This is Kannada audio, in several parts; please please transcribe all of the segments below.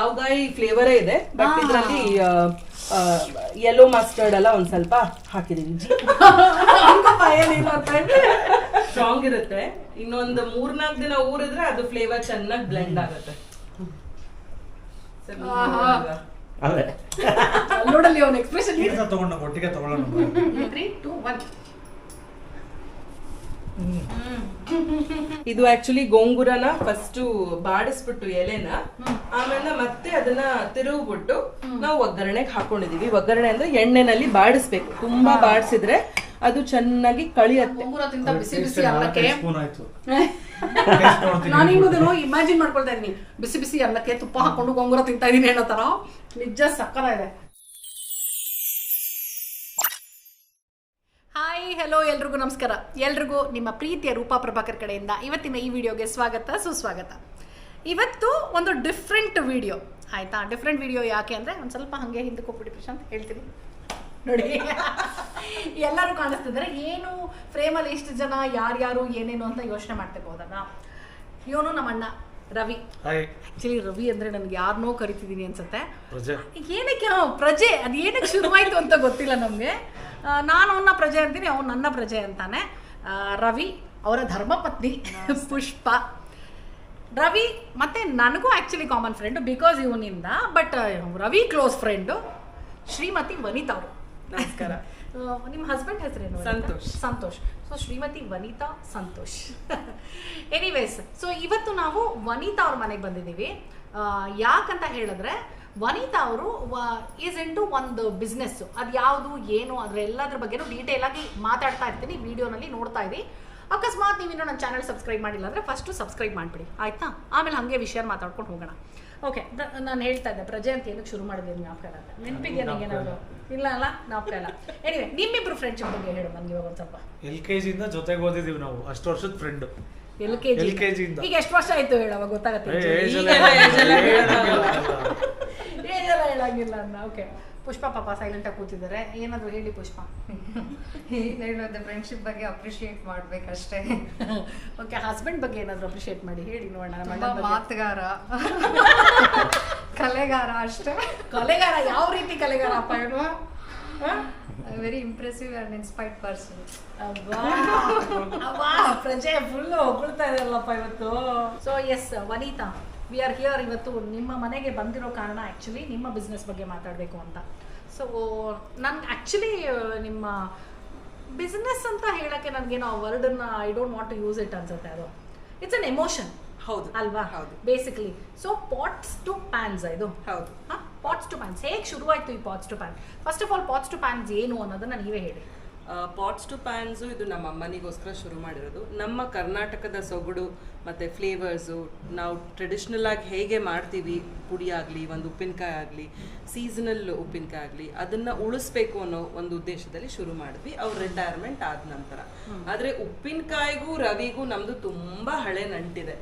ಆವಗಾಯಿ ಫ್ಲೇವರೇ ಇದೆ ಬಟ್ ಇದರಲ್ಲಿ ಯೆಲ್ಲೋ ಮಸ್ಟರ್ಡ್ ಎಲ್ಲ ಒಂದ್ ಸ್ವಲ್ಪ ಹಾಕಿದೀನಿ. ಸ್ಟ್ರಾಂಗ್ ಇರುತ್ತೆ. ಇನ್ನೊಂದು ಮೂರ್ನಾಲ್ಕು ದಿನ ಊರಿದ್ರೆ ಅದು ಫ್ಲೇವರ್ ಚೆನ್ನಾಗಿ ಬ್ಲೆಂಡ್ ಆಗುತ್ತೆ. ನೋಡಲ್ಲಿ ಅವನ ಎಕ್ಸ್ಪ್ರೆಷನ್ ತಗೊಂಡು ಒಟ್ಟಿಗೆ ತಗೊಳ್ಳೋಣ. ತ್ರೀ ಟೂ ಒನ್ ಇದು ಆಕ್ಚುಲಿ ಗೋಂಗುರನ ಫಸ್ಟ್ ಬಾಡಿಸ್ಬಿಟ್ಟು ಎಲೆನ ಆಮೇಲೆ ಮತ್ತೆ ಅದನ್ನ ತಿರುಗ್ಬಿಟ್ಟು ನಾವು ಒಗ್ಗರಣೆಗೆ ಹಾಕೊಂಡಿದೀವಿ. ಒಗ್ಗರಣೆ ಅಂದ್ರೆ ಎಣ್ಣೆನಲ್ಲಿ ಬಾಡಿಸ್ಬೇಕು. ತುಂಬಾ ಬಾಡಿಸಿದ್ರೆ ಅದು ಚೆನ್ನಾಗಿ ಕಳಿಯತ್ತೆ. ಬಿಸಿ ಬಿಸಿ ಅನ್ನಕ್ಕೆ ಇಮ್ಯಾಜಿನ್ ಮಾಡ್ಕೊಳ್ತಾ ಇದೀನಿ ಬಿಸಿ ಬಿಸಿ ಅನ್ನಕ್ಕೆ ತುಪ್ಪ ಹಾಕೊಂಡು ಗೊಂಗುರ ತಿಂತಾ ಇದೀನಿ ಅನ್ನೋ ತರ. ನಿಜ ಸಕ್ಕರ ಇದೆ. ಹಾಯ್ ಹೆಲೋ ಎಲ್ರಿಗೂ ನಮಸ್ಕಾರ. ಎಲ್ರಿಗೂ ನಿಮ್ಮ ಪ್ರೀತಿಯ ರೂಪಾ ಪ್ರಭಾಕರ್ ಕಡೆಯಿಂದ ಇವತ್ತಿನ ಈ ವಿಡಿಯೋಗೆ ಸ್ವಾಗತ, ಸುಸ್ವಾಗತ. ಇವತ್ತು ಒಂದು ಡಿಫ್ರೆಂಟ್ ವಿಡಿಯೋ ಆಯ್ತಾ? ಡಿಫ್ರೆಂಟ್ ವಿಡಿಯೋ ಯಾಕೆ ಅಂದರೆ ಒಂದು ಸ್ವಲ್ಪ ಹಾಗೆ ಹಿಂದಕ್ಕೆ ಹೋಗ್ಬಿಡಿ ಪ್ರಶಾಂತ್, ಹೇಳ್ತೀನಿ. ನೋಡಿ. ಎಲ್ಲರೂ ಕಾಣಿಸ್ತಿದ್ದಾರೆ. ಏನು ಫ್ರೇಮಲ್ಲಿ ಇಷ್ಟು ಜನ, ಯಾರ್ಯಾರು, ಏನೇನು ಅಂತ ಯೋಚನೆ ಮಾಡ್ತಿರ್ಬೋದಲ್ಲ? ಇವನು ನಮ್ಮ ಅಣ್ಣ ರವಿ. ಆಕ್ಚುಲಿ ರವಿ ಅಂದ್ರೆ ನನಗೆ ಯಾರನ್ನೋ ಕರಿತಿದ್ದೀನಿ ಅನ್ಸುತ್ತೆ. ಏನಕ್ಕೆ? ಪ್ರಜೆ. ಅದು ಏನಕ್ಕೆ ಶುರುವಾಯಿತು ಅಂತ ಗೊತ್ತಿಲ್ಲ ನಮಗೆ. ನಾನು ಅವನ ಪ್ರಜೆ ಅಂತೀನಿ ಅವ್ನು ನನ್ನ ಪ್ರಜೆ ಅಂತಾನೆ. ರವಿ ಅವರ ಧರ್ಮಪತ್ನಿ ಪುಷ್ಪ. ರವಿ ಮತ್ತೆ ನನಗೂ actually common friend because ಇವನಿಂದ but Ravi close friend Shrimati Vanita ಅವರು. ನಮಸ್ಕಾರ. ನಿಮ್ಮ ಹಸ್ಬೆಂಡ್ ಹೆಸರೇನು? Santosh. Santosh. So Shrimati Vanita Santosh. Anyways so ಇವತ್ತು ನಾವು ವನಿತಾ ಅವ್ರ ಮನೆಗೆ ಬಂದಿದ್ದೀವಿ. ಯಾಕಂತ ಹೇಳಿದ್ರೆ ವನಿತಾ ಅವರು ಈಸ್ ಇಂಟು ಒಂದು ಬಿಸ್ನೆಸ್ಸು ಅದು ಯಾವುದು ಏನು ಅದ್ರ ಎಲ್ಲದ್ರ ಬಗ್ಗೆನೂ ಡೀಟೇಲ್ ಆಗಿ ಮಾತಾಡ್ತಾ ಇರ್ತೀನಿ. ವಿಡಿಯೋನಲ್ಲಿ ನೋಡ್ತಾ ಇರಿ. ಅಕಸ್ಮಾತ್ ನೀವು ಇನ್ನೂ ನನ್ನ ಚಾನಲ್ ಸಬ್ಸ್ಕ್ರೈಬ್ ಮಾಡಿಲ್ಲ ಅಂದರೆ ಫಸ್ಟು ಸಬ್ಸ್ಕ್ರೈಬ್ ಮಾಡಿಬಿಡಿ. ಆಯ್ತಾ? ಆಮೇಲೆ ಹಾಗೆ ವಿಷಯ ಮಾತಾಡ್ಕೊಂಡು ಹೋಗೋಣ. ಓಕೆ ನಾನು ಹೇಳ್ತಾ ಇದ್ದೆ ಪ್ರಜೆ ಅಂತ ಏನಕ್ಕೆ ಶುರು ಮಾಡಿದ್ದೀನಿ ಜ್ಞಾಪಕ ಇಲ್ಲ. ನೆನಪಿಗೆ ನನಗೇನಾದ್ರು ಇಲ್ಲ ಅಲ್ಲ ಜ್ಞಾಪಕ ಇಲ್ಲ. ಎನಿವೆ ನಿಮ್ಮಿಬ್ರು ಫ್ರೆಂಡ್ಶಿಪ್ ಬಗ್ಗೆ ಹೇಳು ನನಗೆ ಇವಾಗ ಒಂದು ಸ್ವಲ್ಪ. ಎಲ್ ಕೆ ಜಿಯಿಂದ ಜೊತೆಗೆ ಓದಿದ್ದೀವಿ ನಾವು ಅಷ್ಟು ವರ್ಷದ friend L K G LKG ಇಂದ. ಈಗ ಎಷ್ಟು ವರ್ಷ ಆಯ್ತು ಹೇಳು ಅವಾಗ ಗೊತ್ತಾಗತ್ತೆ. ಈಗೆಲ್ಲ ಹೇಳಾಗಿಲ್ಲ. ಅನ್ನ ಓಕೆ ಪುಷ್ಪ ಪಾಪ ಸೈಲೆಂಟ್ ಆಗಿ ಕೂತಿದ್ದಾರೆ ಏನಾದ್ರು ಹೇಳಿ ಪುಷ್ಪ. ಏನ್ ಹೇಳೋದು ಫ್ರೆಂಡ್ಶಿಪ್ ಬಗ್ಗೆ ಅಪ್ರಿಶಿಯೇಟ್ ಮಾಡ್ಬೇಕಷ್ಟೇ. ಓಕೆ ಹಸ್ಬೆಂಡ್ ಬಗ್ಗೆ ಏನಾದ್ರು ಅಪ್ರಿಶಿಯೇಟ್ ಮಾಡಿ. ಹೇಳಿ ನೋಡೋಣ. ಮಾತುಗಾರ. ಕಲೆಗಾರ ಅಷ್ಟೇ. ಕಲೆಗಾರ ಯಾವ ರೀತಿ ಕಲೆಗಾರ ಅಪ್ಪ ಹೇಳುವ very impressive and inspired person ಪ್ರಜೆ ಫುಲ್ ಹೊಗಳ್ತಾ ಇದೆಯಲ್ಲಪ್ಪ ಇವತ್ತು. So yes Vanita we are here ಇವತ್ತು ನಿಮ್ಮ ಮನೆಗೆ ಬಂದಿರೋ ಕಾರಣ ಆ್ಯಕ್ಚುಲಿ ನಿಮ್ಮ ಬಿಸ್ನೆಸ್ ಬಗ್ಗೆ ಮಾತಾಡಬೇಕು ಅಂತ. ಸೊ ನನ್ಗೆ ಆ್ಯಕ್ಚುಲಿ ನಿಮ್ಮ ಬಿಸ್ನೆಸ್ ಅಂತ ಹೇಳೋಕ್ಕೆ ನನಗೇನೋ ಆ ವರ್ಡನ್ನ I don't want to use it ಅನ್ಸುತ್ತೆ ಅದು. ಇಟ್ಸ್ ಅನ್ ಎಮೋಷನ್ ಹೌದು. ಅಲ್ವಾ? ಹೌದು. Basically so pots to pans ಇದು? ಹೌದು. ಪಾಟ್ಸ್ ಟು ಪ್ಯಾನ್ಸ್ ಹೇಗೆ ಶುರುವಾಯಿತು ಈ pots to pan first of all pots to pans ಏನು ಅನ್ನೋದನ್ನ ನೀವೇ ಹೇಳಿ. ಪಾಟ್ಸ್ ಟು ಪ್ಯಾನ್ಸು ಇದು ನಮ್ಮ ಅಮ್ಮನಿಗೋಸ್ಕರ ಶುರು ಮಾಡಿರೋದು. ನಮ್ಮ ಕರ್ನಾಟಕದ ಸೊಗಡು ಮತ್ತು ಫ್ಲೇವರ್ಸು ನಾವು ಟ್ರೆಡಿಷ್ನಲ್ ಆಗಿ ಹೇಗೆ ಮಾಡ್ತೀವಿ ಪುಡಿ ಆಗಲಿ ಒಂದು ಉಪ್ಪಿನಕಾಯಿ ಆಗಲಿ ಸೀಸನಲ್ ಉಪ್ಪಿನಕಾಯಿ ಆಗಲಿ ಅದನ್ನು ಉಳಿಸ್ಬೇಕು ಅನ್ನೋ ಒಂದು ಉದ್ದೇಶದಲ್ಲಿ ಶುರು ಮಾಡಿದ್ವಿ. ಅವ್ರ ರಿಟೈರ್ಮೆಂಟ್ ಆದ ನಂತರ. ಆದರೆ ಉಪ್ಪಿನಕಾಯಿಗೂ ರವಿಗೂ ನಮ್ಮದು ತುಂಬ ಹಳೆ ನಂಟಿದೆ.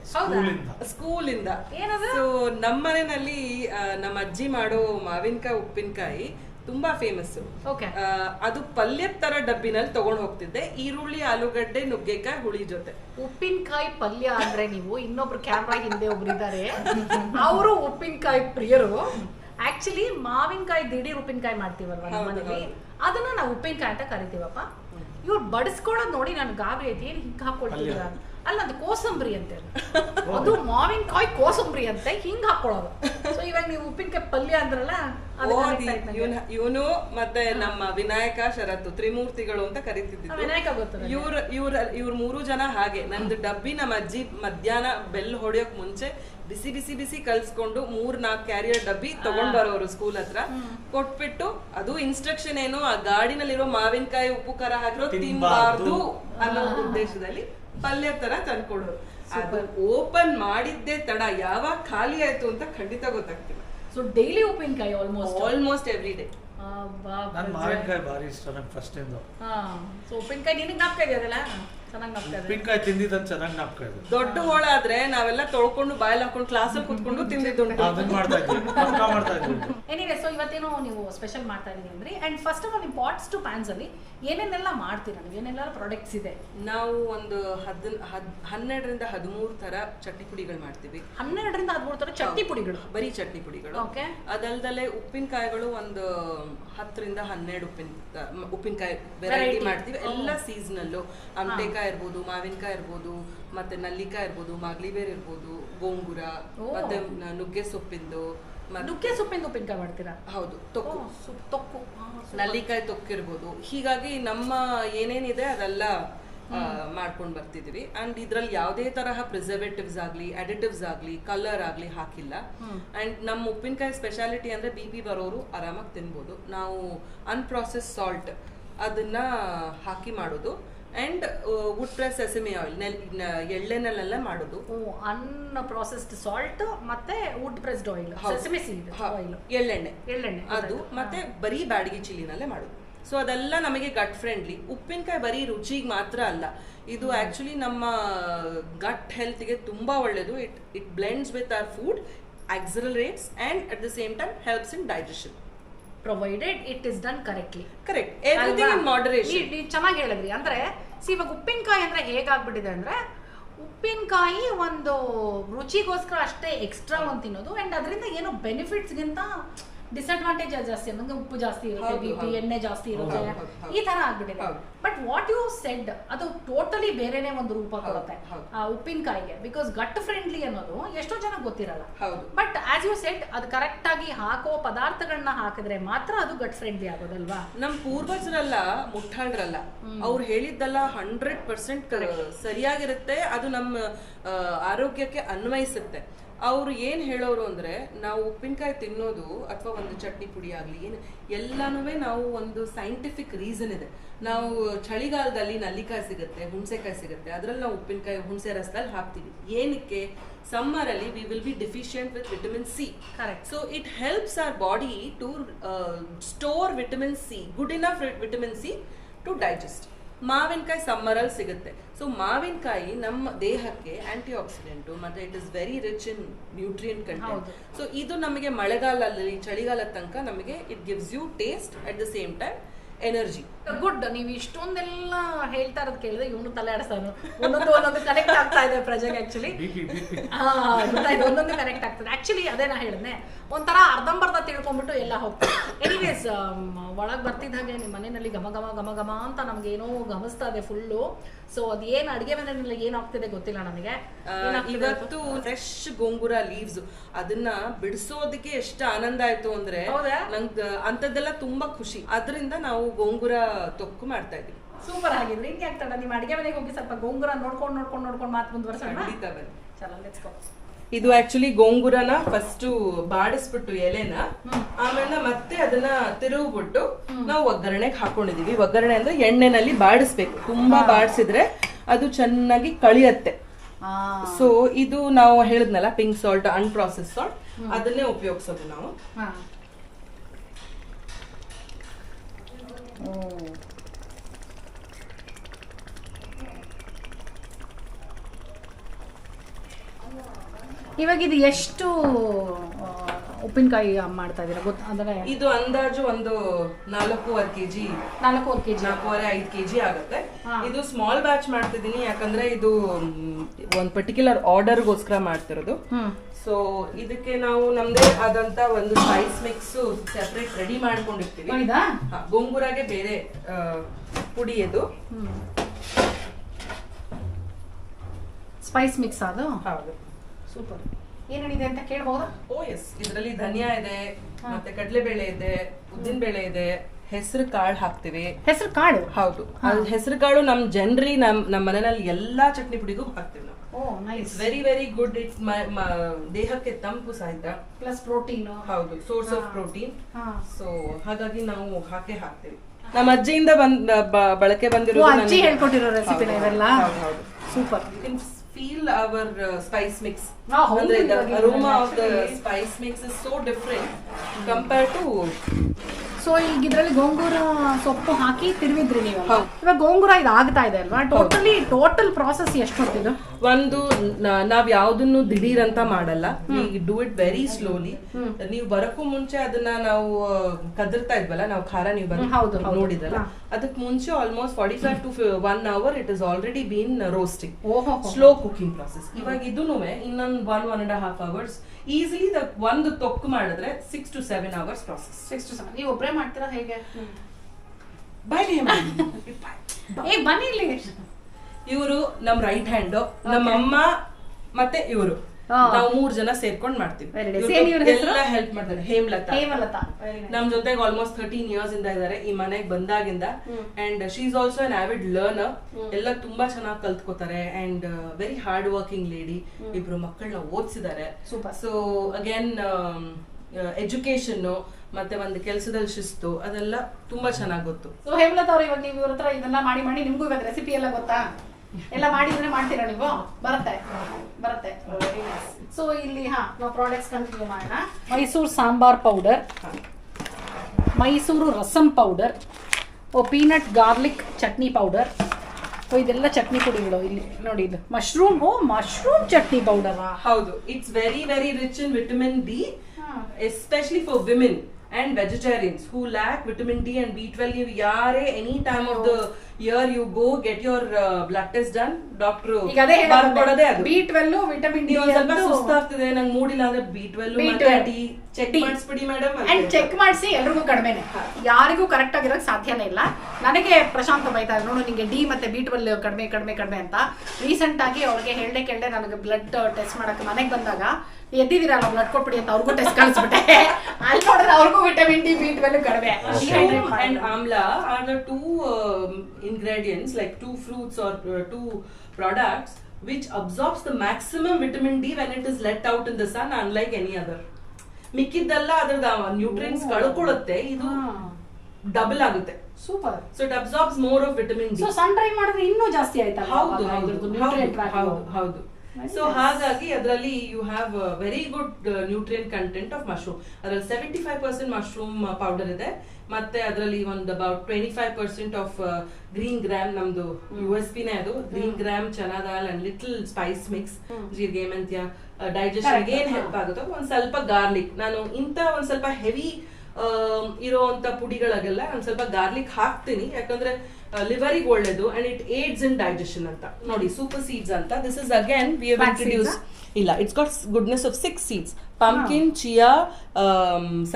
ಸ್ಕೂಲಿಂದ? ಸೊ ನಮ್ಮ ಮನೆಯಲ್ಲಿ ನಮ್ಮ ಅಜ್ಜಿ ಮಾಡೋ ಮಾವಿನಕಾಯಿ ಉಪ್ಪಿನಕಾಯಿ ತುಂಬಾ ಫೇಮಸ್ ಓಕೆ ಅದು ಪಲ್ಯದ ತರ ಡಬ್ಬಿನಲ್ಲಿ ತಗೊಂಡ್ ಹೋಗ್ತಿದ್ದೆ. ಈರುಳ್ಳಿ ಆಲೂಗಡ್ಡೆ ನುಗ್ಗೆಕಾಯಿ ಹುಳಿ ಜೊತೆ. ಉಪ್ಪಿನಕಾಯಿ ಪಲ್ಯ ಅಂದ್ರೆ ನೀವು ಇನ್ನೊಬ್ರು ಕ್ಯಾಮ್ರಾ ಹಿಂದೆ ಒಬ್ರು ಇದ್ದಾರೆ. ಅವರು ಉಪ್ಪಿನಕಾಯಿ ಪ್ರಿಯರು. ಆಕ್ಚುಲಿ ಮಾವಿನಕಾಯಿ ದಿಢೀರ್ ಉಪ್ಪಿನಕಾಯಿ ಮಾಡ್ತೀವಲ್ವಾ ನಮ್ಮ ಹೌದು, ಅದನ್ನ ನಾವು ಉಪ್ಪಿನಕಾಯಿ ಅಂತ ಕರಿತೀವಪ್ಪ. ಇವ್ರು ಬಡಿಸ್ಕೊಳ್ಳೋದು ನೋಡಿ ನನ್ ಗಾಬರಿ ಐತಿ ಏನ್ ಹಿಂಗ್ ಹಾಕೊಳ್ತಿದ್ರ ಅಲ್ಲ ಅದು ಕೋಸಂಬರಿ ಅಂತೆ ಅದು. ಅದು ಮಾವಿನಕಾಯಿ ಕೋಸಂಬರಿ ಅಂತೆ ಹಿಂಗ್ ಹಾಕೊಳ್ಳೋದು. ಸೊ ಇವಾಗ ನೀವು ಉಪ್ಪಿನಕಾಯಿ ಪಲ್ಯ ಅಂದ್ರಲ್ಲ ಇವನು ಮತ್ತೆ ನಮ್ಮ ವಿನಾಯಕ ಶರತ್ತು ತ್ರಿಮೂರ್ತಿಗಳು ಅಂತ ಕರಿತಿದ್ದ ವಿನಾಯಕ. ಇವ್ರ ಇವ್ರ ಇವ್ರ ಮೂರು ಜನ ಹಾಗೆ. ನಂದು ಡಬ್ಬಿ ನಮ್ಮ ಅಜ್ಜಿ ಮಧ್ಯಾಹ್ನ ಬೆಲ್ ಹೊಡಿಯೋಕ್ ಮುಂಚೆ ಬಿಸಿ ಬಿಸಿ ಬಿಸಿ ಕಲ್ಸ್ಕೊಂಡು ಮೂರ್ ನಾಲ್ಕು ಕ್ಯಾರಿಯರ್ ಡಬ್ಬಿ ತಗೊಂಡ್ ಬರೋರು ಸ್ಕೂಲ್ ಹತ್ರ. ಕೊಟ್ಬಿಟ್ಟು ಅದು ಇನ್ಸ್ಟ್ರಕ್ಷನ್ ಏನು ಆ ಗಾಡಿನಲ್ಲಿರೋ ಮಾವಿನಕಾಯಿ ಉಪ್ಪು ಖಾರ ಹಾಕಿರೋ ತಿನ್ಬಾರ್ದು. ಅನ್ನೋ ಉದ್ದೇಶದಲ್ಲಿ ಪಲ್ಯ ತರ ತಂದ್ಕೊಡೋದು. ಅದು ಓಪನ್ ಮಾಡಿದ್ದೇ ತಡ ಯಾವಾಗ ಖಾಲಿ ಆಯ್ತು ಅಂತ ಖಂಡಿತ ಗೊತ್ತಾಗ್ತಿಲ್ಲ. ಸೊ ಡೈಲಿ ಉಪ್ಪಿನಕಾಯಿ ಆಲ್ಮೋಸ್ಟ್ ಆಲ್ಮೋಸ್ಟ್ ಎವ್ರಿ ಡೇ ನಾನು ಮಾವಿನಕಾಯಿ ಭಾರಿ ಇಷ್ಟ ನಂಗೆ ಫಸ್ಟಿಂದ ಹಾ ಸೊ ಉಪ್ಪಿನಕಾಯಿ ನಿನಗೆ ಜ್ಞಾಪಕ ಇದೆಯಲ್ಲ ಉಪ್ಪಿನಕಾಯಿ ತಿಂದಿದ್ದಂತ ಚೆನ್ನಾಗಿ ನಾಪ್ಕ ಇದೆ ದೊಡ್ಡ ಹೋಳಾದ್ರೆ ನಾವೆಲ್ಲ ತೊಳ್ಕೊಂಡು ಬಾಯಲ್ ಹಾಕೊಂಡು ಕ್ಲಾಸಲ್ಲಿ ಕುತ್ಕೊಂಡು ತಿಂದಿದ್ದುಂಟು. ಅದನ್ನ ಮಾಡ್ತಾ ಇದ್ವಿ. ಮಾಡ್ತಾ ಇದ್ವಿ. ಎನಿವೆ ಸೊ ಇವತ್ತೇನೋ ನೀವು ಸ್ಪೆಷಲ್ ಮಾಡ್ತಾ ಇದೀನಿ ಅಂದ್ರಿ. ಅಂಡ್ ಫಸ್ಟ್ ಆಫ್ ಆಲ್ ನಿಮ್ಮ ಪಾಟ್ಸ್ ಟು ಪ್ಯಾನ್ಸ್ ಅಲ್ಲಿ ಏನೇನೆಲ್ಲ ಮಾಡ್ತೀರಾ ನೀವು? ಏನೆಲ್ಲ ಪ್ರಾಡಕ್ಟ್ಸ್ ಇದೆ? ನಾವು ಒಂದು ಹದ್ ಹದ್ ಹನ್ನೆರಡರಿಂದ ಹದಿಮೂರು ತರ ಚಟ್ನಿ ಪುಡಿಗಳು ಮಾಡ್ತೀವಿ. ಹನ್ನೆರಡರಿಂದ ಹದಿಮೂರು ತರ ಚಟ್ನಿ ಪುಡಿಗಳು? ಬರೀ ಚಟ್ನಿ ಪುಡಿಗಳು. ಓಕೆ ಅದಲ್ದಲೆ ಉಪ್ಪಿನಕಾಯಿಗಳು ಒಂದು ಹತ್ತರಿಂದ ಹನ್ನೆರಡು ಉಪ್ಪಿನ ಉಪ್ಪಿನಕಾಯಿ. ವೆರೈಟಿ ಮಾಡ್ತೀವಿ. ಎಲ್ಲ ಸೀಸನಲ್ಲು ಅಮಟೆಕಾಯಿ ಇರ್ಬೋದು ಮಾವಿನಕಾಯಿ ಇರ್ಬೋದು ಮತ್ತೆ ನಲ್ಲಿಕಾಯಿ ಇರ್ಬೋದು ಮಾಗ್ಲಿಬೇರ್ ಇರ್ಬೋದು ಗೋಂಗುರ. ಮತ್ತೆ ನುಗ್ಗೆ ಸೊಪ್ಪಿಂದು ನುಗ್ಗೆ ಸೊಪ್ಪಿಂದ ಉಪ್ಪಿನಕಾಯಿ ಮಾಡ್ತೀರಾ? ಹೌದು ತೊಕ್ಕು. ತೊಕ್ಕು. ನಲ್ಲಿಕಾಯಿ ತೊಕ್ಕಿರ್ಬೋದು ಹೀಗಾಗಿ ನಮ್ಮ ಏನೇನಿದೆ ಅದೆಲ್ಲ ಮಾಡ್ಕೊಂಡು ಬರ್ತಿದೀವಿ. ಅಂಡ್ ಇದ್ರಲ್ಲಿ ಯಾವುದೇ ತರಹ ಪ್ರಿಸರ್ವೇಟಿವ್ಸ್ ಆಗಲಿ ಅಡಿಟಿವ್ಸ್ ಆಗಲಿ ಕಲರ್ ಆಗಲಿ ಹಾಕಿಲ್ಲ. ಅಂಡ್ ನಮ್ಮ ಉಪ್ಪಿನಕಾಯಿ ಸ್ಪೆಷಾಲಿಟಿ ಅಂದ್ರೆ ಬಿ ಪಿ ಬರೋರು ಆರಾಮಾಗಿ ತಿನ್ಬೋದು. ನಾವು ಅನ್ಪ್ರಾಸೆಸ್ ಸಾಲ್ಟ್ ಅದನ್ನ ಹಾಕಿ ಮಾಡೋದು. And wood press sesame oil ಎಳ್ಳೆನಲ್ಲೆಲ್ಲ ಮಾಡೋದು. ಅನ್ ಪ್ರಾಸೆಸ್ಡ್ ಸಾಲ್ಟ್ ಮತ್ತೆ wood pressed oil. Sesame seed oil ಎಳ್ಳೆಣ್ಣೆ. ಎಳ್ಳೆಣ್ಣೆ ಅದು. ಮತ್ತೆ ಬರೀ ಬ್ಯಾಡಗಿ ಚಿಲ್ಲಿನಲ್ಲೇ ಮಾಡೋದು. ಸೊ ಅದೆಲ್ಲ ನಮಗೆ ಗಟ್ ಫ್ರೆಂಡ್ಲಿ ಉಪ್ಪಿನಕಾಯಿ ಬರೀ ರುಚಿಗೆ ಮಾತ್ರ ಅಲ್ಲ. ಇದು ಆ್ಯಕ್ಚುಲಿ ನಮ್ಮ ಗಟ್ ಹೆಲ್ತ್ಗೆ ತುಂಬಾ ಒಳ್ಳೆಯದು it it blends with our food accelerates and at the same time helps in digestion provided it is done correctly correct everything in moderation ಚೆನ್ನಾಗಿ ಹೇಳಿದ್ರಿ. ಅಂದ್ರೆ ಸಿ ಇವಾಗ ಉಪ್ಪಿನಕಾಯಿ ಅಂದ್ರೆ ಹೇಗಾಗ್ಬಿಟ್ಟಿದೆ ಅಂದ್ರೆ ಉಪ್ಪಿನಕಾಯಿ ಒಂದು ರುಚಿಗೋಸ್ಕರ ಅಷ್ಟೇ ಎಕ್ಸ್ಟ್ರಾ ಒಂದು ತಿನ್ನೋದು ಅಂಡ್ ಅದರಿಂದ ಏನೋ ಬೆನಿಫಿಟ್ಸ್ಗಿಂತ ಡಿಸ್ಅಡ್ವಾಂಟೇಜ್ ಜಾಸ್ತಿ ಅಂದಂಗೆ ಉಪ್ಪು ಜಾಸ್ತಿ ಇರುತ್ತೆ ಬಿ ಪಿ ಎಣ್ಣೆ ಜಾಸ್ತಿ ಇರುತ್ತೆ. ಈ ತರ ಆಗ್ಬಿಟ್ಟಿದೆ. ಬಟ್ ವಾಟ್ ಯು ಸೆಡ್ ಅದು ಟೋಟಲಿ ಬೇರೆನೆ ಒಂದು ರೂಪ ಕೊಡುತ್ತೆ. ಆ ಉಪ್ಪಿನಕಾಯಿಗೆ. ಬಿಕಾಸ್ ಗಟ್ ಫ್ರೆಂಡ್ಲಿ ಅನ್ನೋದು ಎಷ್ಟೋ ಜನ ಗೊತ್ತಿರಲ್ಲ. ಬಟ್ ಆಸ್ ಯು ಸೆಡ್ ಅದು ಕರೆಕ್ಟ್ ಆಗಿ ಹಾಕೋ ಪದಾರ್ಥಗಳನ್ನ ಹಾಕಿದ್ರೆ ಮಾತ್ರ ಅದು ಗಟ್ ಫ್ರೆಂಡ್ಲಿ ಆಗೋದಲ್ವಾ? ನಮ್ ಪೂರ್ವಜರಲ್ಲ ಮುಟ್ಟಾಳ್ರಲ್ಲ. ಅವ್ರು ಹೇಳಿದ್ದಲ್ಲ ಹಂಡ್ರೆಡ್ ಪರ್ಸೆಂಟ್ ಸರಿಯಾಗಿರುತ್ತೆ. ಅದು ನಮ್ಮ ಆರೋಗ್ಯಕ್ಕೆ ಅನ್ವಯಿಸುತ್ತೆ. ಅವ್ರು ಏನ್ ಹೇಳೋರು ಅಂದ್ರೆ ನಾವು ಉಪ್ಪಿನಕಾಯಿ ತಿನ್ನೋದು ಅಥವಾ ಒಂದು ಚಟ್ನಿ ಪುಡಿ ಆಗ್ಲಿ ಏನು ಎಲ್ಲಾನು ನಾವು ಒಂದು ಸೈಂಟಿಫಿಕ್ ರೀಸನ್ ಇದೆ. ನಾವು ಚಳಿಗಾಲದಲ್ಲಿ ನಲ್ಲಿಕಾಯಿ ಸಿಗುತ್ತೆ ಹುಣಸೆಕಾಯಿ ಸಿಗುತ್ತೆ ಅದ್ರಲ್ಲಿ ನಾವು ಉಪ್ಪಿನಕಾಯಿ ಹುಣಸೆ ರಸದಲ್ಲಿ ಹಾಕ್ತೀವಿ. ಏನಕ್ಕೆ? ಸಮ್ಮರ್ ಅಲ್ಲಿ we will be deficient with vitamin C correct so it helps our body to store vitamin C good enough vitamin C to digest ಮಾವಿನಕಾಯಿ ಸಮ್ಮರಲ್ಲಿ ಸಿಗುತ್ತೆ. ಸೊ ಮಾವಿನಕಾಯಿ ನಮ್ಮ ದೇಹಕ್ಕೆ ಆಂಟಿ ಆಕ್ಸಿಡೆಂಟು ಮತ್ತೆ it is very rich in nutrient content. So ಇದು ನಮಗೆ ಮಳೆಗಾಲದಲ್ಲಿ ಚಳಿಗಾಲದ ತನಕ ನಮಗೆ it gives you taste at the same time energy good ನೀವು ಇಷ್ಟೊಂದೆಲ್ಲ ಹೇಳ್ತಾ ಇರೋದು ಕೇಳಿದ್ರೆ ಇವನು ತಲೆ ಆಡಿಸ್ತಾನು ಒಂದೊಂದು ಒಂದೊಂದು ಕನೆಕ್ಟ್ ಆಗ್ತಾ ಇದೆ ಪ್ರಜೆಗೆ ಆಕ್ಚುಲಿ ಒಂದೊಂದು ಕನೆಕ್ಟ್ ಆಗ್ತದೆ. ಆಕ್ಚುಲಿ ಅದೇ ನಾ ಹೇಳಿದ್ನೆ. ಒಂಥರ ಅರ್ಧಂಬರ್ಧ ತಿಳ್ಕೊಂಡ್ಬಿಟ್ಟು ಎಲ್ಲ ಹೋಗ್ತಾರೆ ಎನಿವೇಸ್ ಒಳಗೆ ಬರ್ತಿದ್ದ ಹಾಗೆ ನಿಮ್ಮ ಮನೆಯಲ್ಲಿ ಘಮ ಘಮ ಘಮ ಘಮ ಅಂತ ನಮ್ಗೆ ಏನೋ ಗಮನಿಸ್ತಾ ಇದೆ ಫುಲ್ಲು ಸೊ ಅದು ಅಡಿಗೆ ಅಡುಗೆ ಮನೆಯಲ್ಲಿ ಏನಾಗ್ತಿದೆ ಗೊತ್ತಿಲ್ಲ ನನಗೆ ಇವತ್ತು ಫ್ರೆಶ್ ಗೋಂಗೂರ ಲೀವ್ಸ್ ಅದನ್ನ ಬಿಡಿಸೋದಕ್ಕೆ ಎಷ್ಟು ಆನಂದ ಆಯ್ತು ಅಂದ್ರೆ? ನಂಗೆ ಅಂತದ್ದೆಲ್ಲ ತುಂಬಾ ಖುಷಿ. ಅದರಿಂದ ನಾವು ಗೋಂಗೂರ ತೊಕ್ಕು ಮಾಡ್ತಾ ಇದ್ವಿ ಸೂಪರ್ ಆಗಿದ್ರೆ. ಹಿಂಗೆ ಆಗ್ತಡ ನಿಮ್ಮ ಅಡುಗೆ ಮನೆಗೆ ಹೋಗಿ ಸ್ವಲ್ಪ ಗೋಂಗೂರ ನೋಡ್ಕೊಂಡು ನೋಡ್ಕೊಂಡು ನೋಡ್ಕೊಂಡು ಮಾತು ಮುಂದುವರ್ಸೋಣ? ಚಲೋ ಲೆಟ್ಸ್ ಗೋ ಇದು ಆಕ್ಚುಲಿ ಗೋಂಗುರನ ಫಸ್ಟ್ ಬಾಡಿಸ್ಬಿಟ್ಟು ಎಲೆನ ಆಮೇಲೆ ಮತ್ತೆ ಅದನ್ನ ತಿರುಗ್ಬಿಟ್ಟು ನಾವು ಒಗ್ಗರಣೆಗೆ ಹಾಕೊಂಡಿದೀವಿ. ಒಗ್ಗರಣೆ ಅಂದ್ರೆ ಎಣ್ಣೆನಲ್ಲಿ ಬಾಡಿಸ್ಬೇಕು. ತುಂಬಾ ಬಾಡಿಸಿದ್ರೆ ಅದು ಚೆನ್ನಾಗಿ ಕಳಿಯತ್ತೆ. ಸೊ ಇದು ನಾವು ಹೇಳಿದ್ನಲ್ಲ ಪಿಂಕ್ ಸಾಲ್ಟ್ ಅನ್ಪ್ರಾಸೆಸ್ ಸಾಲ್ಟ್ ಅದನ್ನೇ ಉಪಯೋಗಿಸೋದು ನಾವು. ಇವಾಗ ಇದು ಎಷ್ಟು ಉಪ್ಪಿನಕಾಯಿ ಮಾಡ್ತಾ ಇದೀರ? ಗೊತ್ತ ಅಂದ್ರೆ ಇದು ಅಂದಾಜು ಒಂದು ನಾಲ್ಕೂವರೆ ಕೆಜಿ ನಾಲ್ಕೂವರೆ ಕೆಜಿ. ನಾಲ್ಕೂವರೆ ಐದು ಕೆಜಿ ಆಗುತ್ತೆ. ಇದು ಸ್ಮಾಲ್ ಬ್ಯಾಚ್ ಮಾಡ್ತಿದ್ದೀನಿ ಯಾಕಂದ್ರೆ ಇದು ಒಂದು ಪರ್ಟಿಕ್ಯುಲರ್ ಆರ್ಡರ್ಗೋಸ್ಕರ ಮಾಡ್ತಿರೋದು. ಸೊ ಇದಕ್ಕೆ ನಾವು ನಮ್ದೇ ಆದಂತ ಒಂದು ಸ್ಪೈಸ್ ಮಿಕ್ಸ್ ಸೆಪರೇಟ್ ರೆಡಿ ಮಾಡ್ಕೊಂಡಿರ್ತೀವಿ. ಗೋಂಗೂರಾಗೆ ಬೇರೆ ಪುಡಿ ಇದು. ಸ್ಪೈಸ್ ಮಿಕ್ಸ್ ಅದು? ಹೌದು. ಸೂಪರ್ ಏನೇನಿದೆ ಅಂತ ಕೇಳಬಹುದಾ ಓ ಎಸ್ ಇದರಲ್ಲಿ ಧನಿಯಾ ಇದೆ ಮತ್ತೆ ಕಡಲೆಬೇಳೆ ಇದೆ ಉದ್ದಿನ ಬೇಳೆ ಇದೆ ಹೆಸರು ಕಾಳು ಹಾಕ್ತಿವಿ. ಹೆಸರು ಕಾಳು? ಹೌದು. ಹೆಸರು ಕಾಳು ನಮ್ ಜನರಿ ನಮ್ ನಮ್ಮ ಮನೆಯಲ್ಲಿ ಎಲ್ಲಾ ಚಟ್ನಿ ಪುಡಿಗೂ ಹಾಕ್ತಿವಿ ನಾವು. It's very very good it's ದೇಹಕ್ಕೆ ತಂಪು ಸಹಿತ. ಪ್ಲಸ್ ಪ್ರೋಟೀನ್ ಹೌದು. ಸೋರ್ಸ್ ಆಫ್ ಪ್ರೋಟೀನ್ ಸೊ ಹಾಗಾಗಿ ನಾವು ಹಾಕೇ ಹಾಕ್ತಿವಿ. ನಮ್ಮ ಅಜ್ಜಿಯಿಂದ ಬಂದ ಬ- ಬಳಕೆ ಬಂದಿರೋ ಬಂದಿರೋದು ಅಜ್ಜಿ ಹೇಳ್ಕೊಟ್ಟಿರೋ ರೆಸಿಪಿನ ಇವೆಲ್ಲ. Super feel our uh, spice mix. Ah, the, the aroma of the spice mix is so different mm. compared to so ಈಗ ಇದ್ರಲ್ಲಿ ಗೋಂಗೂರ ಸೊಪ್ಪು ಹಾಕಿ ತಿರುವಿದ್ರಿ ನೀವು. ಇವಾಗ ಗೋಂಗೂರ ಇದು ಆಗ್ತಾ ಇದೆ ಅಲ್ವಾ? ಟೋಟಲಿ ಟೋಟಲ್ ಪ್ರಾಸೆಸ್ ಎಷ್ಟು ಹೊತ್ತಿದು ಒಂದು ನಾವ್ ಯಾವ್ದನ್ನು ದಿಢೀರ್ ಅಂತ ಮಾಡಲ್ಲ ಡೂ ಇಟ್ ವೆರಿ ಸ್ಲೋಲಿ ನೀವು ಬರಕ್ಕೂ ಮುಂಚೆ ಅದನ್ನ ನಾವು ಕದರ್ತಾ ಇದ್ವಲ್ಲ ನಾವು ಖಾರ ನೀವು ಹೌದು, ನೋಡಿದ್ರಲ್ಲ ಅದಕ್ಕೆ ಮುಂಚೆ almost forty five to one hour it is already been roasting slow cooking process ಇವಾಗ ಇದೂನು ಇನ್ನೊಂದು one one and half hours easily ಒಂದು ತೊಕ್ಕು ಮಾಡಿದ್ರೆ six to seven hours process six to seven ನೀವು ಒಬ್ಬರೇ ಮಾಡ್ತೀರಾ ಹೇಗೆ? ಬನ್ನಿ ಏ ಬನ್ನಿ ಇಲ್ಲಿ. ಇವರು ನಮ್ ರೈಟ್ ಹ್ಯಾಂಡ್ ನಮ್ಮ ಅಮ್ಮ ಮತ್ತೆ ಇವರು. ನಾವು ಮೂರ್ ಜನ ಸೇರ್ಕೊಂಡ್ ಮಾಡ್ತೀವಿ? ಎಲ್ಲ ಹೆಲ್ಪ್ ಮಾಡ್ತಾರೆ. ಹೇಮಲತಾ. ನಮ್ ಜೊತೆಗೆ ಆಲ್ಮೋಸ್ಟ್ ಥರ್ಟೀನ್ ಇಯರ್ಸ್ ಇಂದ ಇದಾರೆ. ಈ ಮನೆಗೆ ಬಂದಾಗಿಂದ. And she is also an avid learner ಎಲ್ಲ ತುಂಬಾ ಚೆನ್ನಾಗಿ ಕಲ್ತ್ಕೋತಾರೆ. And very hard working lady ಇಬ್ರು ಮಕ್ಕಳನ್ನ ಓದಿಸಿದ್ದಾರೆ. ಸೊ ಅಗೇನ್ ಎಜುಕೇಶನ್ ಮತ್ತೆ ಒಂದು ಕೆಲಸದಲ್ಲಿ ಶಿಸ್ತು ಅದೆಲ್ಲ ತುಂಬಾ ಚೆನ್ನಾಗಿ ಗೊತ್ತು. ಸೊ ಹೇಮಲತಾ ಅವ್ರ ಇವಾಗ ನೀವು ಇವ್ರ ಹತ್ರ ಇದೆಲ್ಲ ಮಾಡಿ ಮಾಡಿ ನಿಮ್ಗೂ ಇವಾಗ ರೆಸಿಪಿ ಎಲ್ಲ ಗೊತ್ತಾ? ಎಲ್ಲ ಮಾಡಿದ್ರೆ ಮಾಡ್ತೀರಾ ನೀವು? ಬರುತ್ತೆ. ಬರುತ್ತೆ. ಸೊ ಇಲ್ಲಿ ಹಾ ನಾವು ಪ್ರಾಡಕ್ಟ್ಸ್ ಕಂಟಿನ್ಯೂ ಮಾಡೋಣ. ಮೈಸೂರು ಸಾಂಬಾರ್ ಪೌಡರ್ ಮೈಸೂರು ರಸಂ ಪೌಡರ್ ಓ ಪೀನಟ್ ಗಾರ್ಲಿಕ್ ಚಟ್ನಿ ಪೌಡರ್ ಓ ಇದೆಲ್ಲ ಚಟ್ನಿ ಪುಡಿಗಳು ಇಲ್ಲಿ ನೋಡಿ ಇದು. ಮಶ್ರೂಮ್ ಓ ಮಶ್ರೂಮ್ ಚಟ್ನಿ ಪೌಡರ್ ಹೌದು. It's very very rich in vitamin D especially for women and vegetarians who lack vitamin D and B twelve ನೀವು ಯಾರೇ any time of the year you go get your blood test done doctor ಈಗ ಅದೇ ಬರ್ಕೊಡೋದೇ ಅದು. ಬಿ ಟ್ವೆಲ್ ವಿಟಮಿನ್ ಡಿ ಸ್ವಲ್ಪ ಸುಸ್ತಾಗ್ತಿದೆ ನಂಗೆ ಮೂಡಿಲ್ಲ ಅಂದ್ರೆ B twelve B12 D check ಮಾಡಿಸ್ಬಿಡಿ madam and check ಮಾಡಿಸಿ ಎಲ್ರಿಗೂ ಕಡಿಮೆನೆ. ಯಾರಿಗೂ ಕರೆಕ್ಟ್ ಆಗಿರೋಕೆ ಸಾಧ್ಯನೇ ಇಲ್ಲ. ನನಗೆ ಪ್ರಶಾಂತ್ ಬೈತಾ ಇದ್ರು. ನೋಡು ನಿಮಗೆ ಡಿ ಮತ್ತೆ ಬಿ ಟ್ವೆಲ್ ಕಡಿಮೆ ಕಡಿಮೆ ಕಡಿಮೆ ಅಂತ. ರೀಸೆಂಟ್ ಆಗಿ ಅವ್ರಿಗೆ ಹೇಳದೆ ಕೇಳದೆ ನನಗೆ ಬ್ಲಡ್ ಟೆಸ್ಟ್ ಮಾಡಕ್ ಮನೆಗೆ ಬಂದಾಗ ಎದ್ದಿದ್ದೀರಲ್ಲ ಬ್ಲಡ್ ಕೊಟ್ಬಿಡಿ ಅಂತ ಅವ್ರಿಗೂ ಟೆಸ್ಟ್ ಕಳಿಸ್ಬಿಟ್ಟೆ. ಅಲ್ಲಿ ನೋಡಿದ್ರೆ ಅವ್ರಿಗೂ ವಿಟಮಿನ್ ಡಿ ಬಿ ಟ್ವೆಲ್ ಕಡಿಮೆ. ಅಂಡ್ and ಮಾಡಿದ್ರು. The two ingredients like two fruits or two products which absorbs the maximum vitamin D when it is let out in the sun unlike any other? ಮಿಕ್ಕಿದ್ದೆಲ್ಲ ಅದ್ರದ್ದು ನ್ಯೂಟ್ರಿಯನ್ಸ್ ಕಳ್ಕೊಳ್ಳುತ್ತೆ. ಇದು ಡಬಲ್ ಆಗುತ್ತೆ. Super. So it absorbs more of vitamin D so sun dry ಮಾಡಿದ್ರೆ ಇನ್ನೂ ಜಾಸ್ತಿ ಆಯ್ತಾ ಹೌದು ಹೌದು ಹೌದು ಹೌದು ಹೌದು ಸೊ ಹಾಗಾಗಿ ಅದರಲ್ಲಿ you have very good nutrient content of mushroom ಅದರಲ್ಲಿ seventy five percent mushroom powder ಇದೆ. ಮತ್ತೆ ಅದರಲ್ಲಿ ಒಂದು about twenty five percent of green gram ನಮ್ದು ಯು ಎಸ್ ಪಿನೇ ಅದು. Green gram chana dal and little spice mix ಜೀರಿಗೆ ಮೆಂತ್ಯ ಡೈಜೆಷನ್. ಏನ್ ಹೆಲ್ಪ್ ಆಗುತ್ತೋ ಒಂದ್ ಸ್ವಲ್ಪ ಗಾರ್ಲಿಕ್ ನಾನು ಇಂತ ಒಂದ್ ಸ್ವಲ್ಪ ಹೆವಿ ಇರೋಂತ ಪುಡಿಗಳಿಗೆಲ್ಲ ಒಂದ್ ಸ್ವಲ್ಪ ಗಾರ್ಲಿಕ್ ಹಾಕ್ತೀನಿ. ಯಾಕಂದ್ರೆ ಲಿವರಿಗೆ ಒಳ್ಳೇದು and it aids in digestion ಅಂತ. ನೋಡಿ ಸೂಪರ್ ಸೀಡ್ಸ್ ಅಂತ. This is again we introduce ಇಲ್ಲ it's got goodness of six seeds pumpkin chia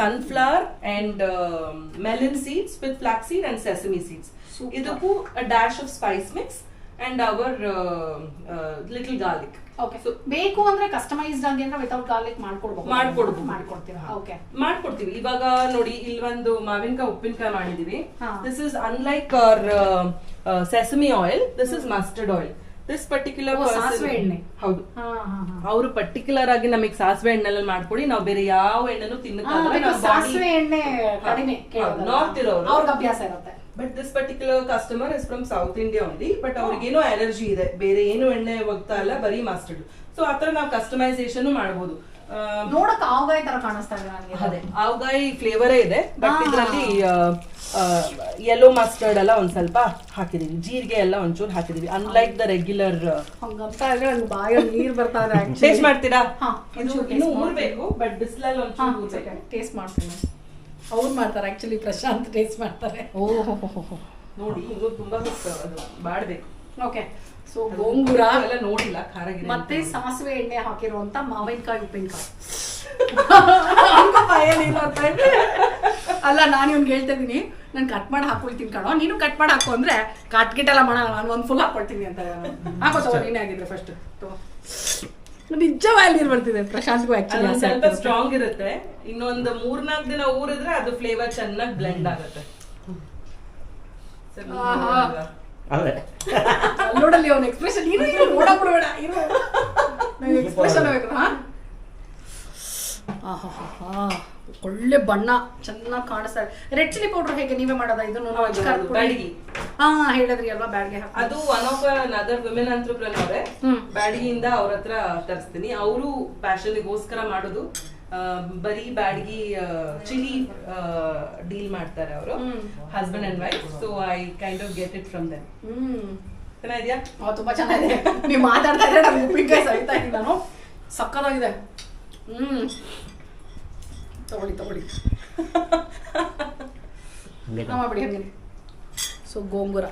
sunflower and melon seeds with flax seed and sesame seeds. ಇದಕ್ಕೂ dash of spice mix and our little garlic okay ಬೇಕು ಅಂದ್ರೆ ಕಸ್ಟಮೈಸ್ಡ್ ಆಗಿ ಅಂದ್ರೆ ವಿತೌಟ್ ಗಾರ್ಲಿಕ್ ಮಾಡ್ಕೊಡ್ಬೋದು. ಮಾಡ್ಕೊಡ್ಬೋದು. ಮಾಡ್ಕೊಡ್ತೀವಿ ಓಕೆ ಮಾಡ್ಕೊಡ್ತೀವಿ. ಇವಾಗ ನೋಡಿ ಇಲ್ಲಿ ಒಂದು ಮಾವಿನಕಾಯಿ ಉಪ್ಪಿನಕಾಯಿ ಮಾಡಿದೀವಿ. This is unlike our sesame oil this is mustard oil this particular ಸಾಸಿವೆ ಎಣ್ಣೆ. ಹೌದು. ಅವರು ಪರ್ಟಿಕ್ಯುಲರ್ ಆಗಿ ನಮಗೆ ಸಾಸಿವೆ ಎಣ್ಣೆಲ್ಲ ಮಾಡ್ಕೊಡಿ. ನಾವು ಬೇರೆ ಯಾವ ಎಣ್ಣೆನೂ ತಿನ್ನಕ್ಕಾಗಲ್ಲ. ಸಾಸಿವೆ ಎಣ್ಣೆ ಕಡಿಮೆ ನಾರ್ತ್ ಇರೋರು. ಅವ್ರಿಗೆ ಅಭ್ಯಾಸ ಇರುತ್ತೆ. But this particular customer is from south India only but ಅವ್ರಿಗೇನೋ allergy ಇದೆ. ಬೇರೆ ಏನು ಎಣ್ಣೆ ಹೋಗ್ತಾ ಇಲ್ಲ ಬರೀ ಮಾಸ್ಟರ್ಡ್ ಸೊ ಆತರ ನಾವು ಕಸ್ಟಮೈಸೇಷನ್ ಮಾಡಬಹುದು ನೋಡಕ್ ಆವಗಾಯಿ ತರ ಕಾಣಿಸ್ತಾ ಇದೆ ನನಗೆ. ಅದೇ ಆವಗಾಯಿ ಫ್ಲೇವರೇ ಇದೆ ಬಟ್. ಇದರಲ್ಲಿ ಯೆಲ್ಲೋ ಮಸ್ಟರ್ಡ್ ಎಲ್ಲ ಒಂದ್ ಸ್ವಲ್ಪ ಹಾಕಿದೀವಿ. ಜೀರಿಗೆ ಎಲ್ಲ ಒಂಚೂರು ಹಾಕಿದೀವಿ. ಅನ್ಲೈಕ್ ದ ರೆಗ್ಯುಲರ್ ನೀರ್ ಬರ್ತಾ ಇದೆ ಟೇಸ್ಟ್ ಮಾಡ್ತೀರಾ? ಇದು ಇನ್ನೂ ಊರ್ಬೇಕು ಬಟ್ ಬಿಸಿಲಲ್ಲಿ ಒಂಚೂರು ಟೇಸ್ಟ್ ಮಾಡ್ತೀನಿ. ಅವ್ರು ಮಾಡ್ತಾರೆ ಆ್ಯಕ್ಚುಲಿ ಪ್ರಶಾಂತ್ ಟೇಸ್ಟ್ ಮಾಡ್ತಾರೆ. ನೋಡಿ ಇದು ತುಂಬಾ ಅದು ಬಾಡಬೇಕು. ಓಕೆ ಸೊ ಗೋಂಗೂರ ಎಲ್ಲ ನೋಡಿಲ್ಲ ಖಾರ ಮತ್ತೆ. ಸಾಸಿವೆ ಎಣ್ಣೆ ಹಾಕಿರುವಂತ ಮಾವಿನಕಾಯಿ ಉಪ್ಪಿನಕಾಯಿ. ಏನಿಲ್ಲ ಅಂತ ಇದೆ. ಅಲ್ಲ ನಾನು ಇವ್ನಿಗೆ ಹೇಳ್ತಾ ಇದೀನಿ ನಾನು ಕಟ್ ಮಾಡಿ ಹಾಕೊಳ್ತೀನಿ ಕಣೋ. ನೀನು ಕಟ್ ಮಾಡಿ ಹಾಕು ಅಂದ್ರೆ ಕಟ್ ಗಿಟ್ ಮಾಡೋಣ ನಾನು ಒಂದ್ ಫುಲ್ ಹಾಕೊಳ್ತೀನಿ ಅಂತ. ಹಾಕೋ ತಗೋ ನೀನೇ ಆಗಿದ್ರೆ ಫಸ್ಟ್ ನಿಜ ನೀರು ಬರ್ತಿದೆ. ಪ್ರಶಾಂತ್ಗೂ ಆಕ್ಚುಲಿ ಸ್ವಲ್ಪ ಸ್ಟ್ರಾಂಗ್ ಇರುತ್ತೆ. ಇನ್ನೊಂದು ಮೂರ್ನಾಲ್ಕು ದಿನ ಊರಿದ್ರೆ ಅದು ಫ್ಲೇವರ್ ಚೆನ್ನಾಗಿ ಬ್ಲೆಂಡ್ ಆಗುತ್ತೆ. ಸರಿ, ಆಹಾ. ಅದೇ. ನೋಡಲ್ಲಿ ಅವನ ಎಕ್ಸ್ಪ್ರೆಷನ್ ಇರೋ ಇರೋ ನೋಡಕ್ ಬಿಡಬೇಡ ಇರು. ಎಕ್ಸ್ಪ್ರೆಷನ್ ಬೇಕು ಹಾ. ಒಳ್ಳೆ ಬಣ್ಣ ಚೆನ್ನಾಗಿ ಕಾಣಿಸ್ತಾ ಇದೆ. ರೆಡ್ ಚಿಲ್ಲಿ ಪೌಡರ್ ಹೇಗೆ ನೀವೇ ಮಾಡೋದ? ಇದು ಬ್ಯಾಡಗಿ. ಹಾ ಹೇಳಿದ್ರಿ ಅಲ್ವಾ ಬ್ಯಾಡ್ಗೆ ಅದು ಒನ್ ಆಫ್ ಅದರ್ ವಿಮೆನ್ ಅಂತ್ರಪ್ರನವರೇ ಅವರೇ. ಬ್ಯಾಡಗಿಯಿಂದ ಅವ್ರ ಹತ್ರ ತರಿಸ್ತೀನಿ. ಅವರು ಪ್ಯಾಷನ್ಗೋಸ್ಕರ ಮಾಡೋದು. ಬರೀ ಬ್ಯಾಡ್ಗಿ ಚಿಲಿ ಡೀಲ್ ಮಾಡ್ತಾರೆ ಅವರು. Husband and wife so I kind of get it from them hmm. ಚೆನ್ನಾಗಿದ್ಯಾ? ತುಂಬಾ ಚೆನ್ನಾಗಿದೆ. ನೀವು ಮಾತಾಡ್ತಾ ಇದ್ರೆ ನಮ್ಗೆ ಉಪ್ಪಿನಕಾಯಿ ಸವಿತಾ ಇದ್ದೀನಿ ನಾನು. ಸಕ್ಕತ್ತಾಗಿದೆ. ಹ್ಮ್. ತಗೊಳ್ಳಿ ಹಂಗೆ. ಸೊ ಗೋಂಗೂರ.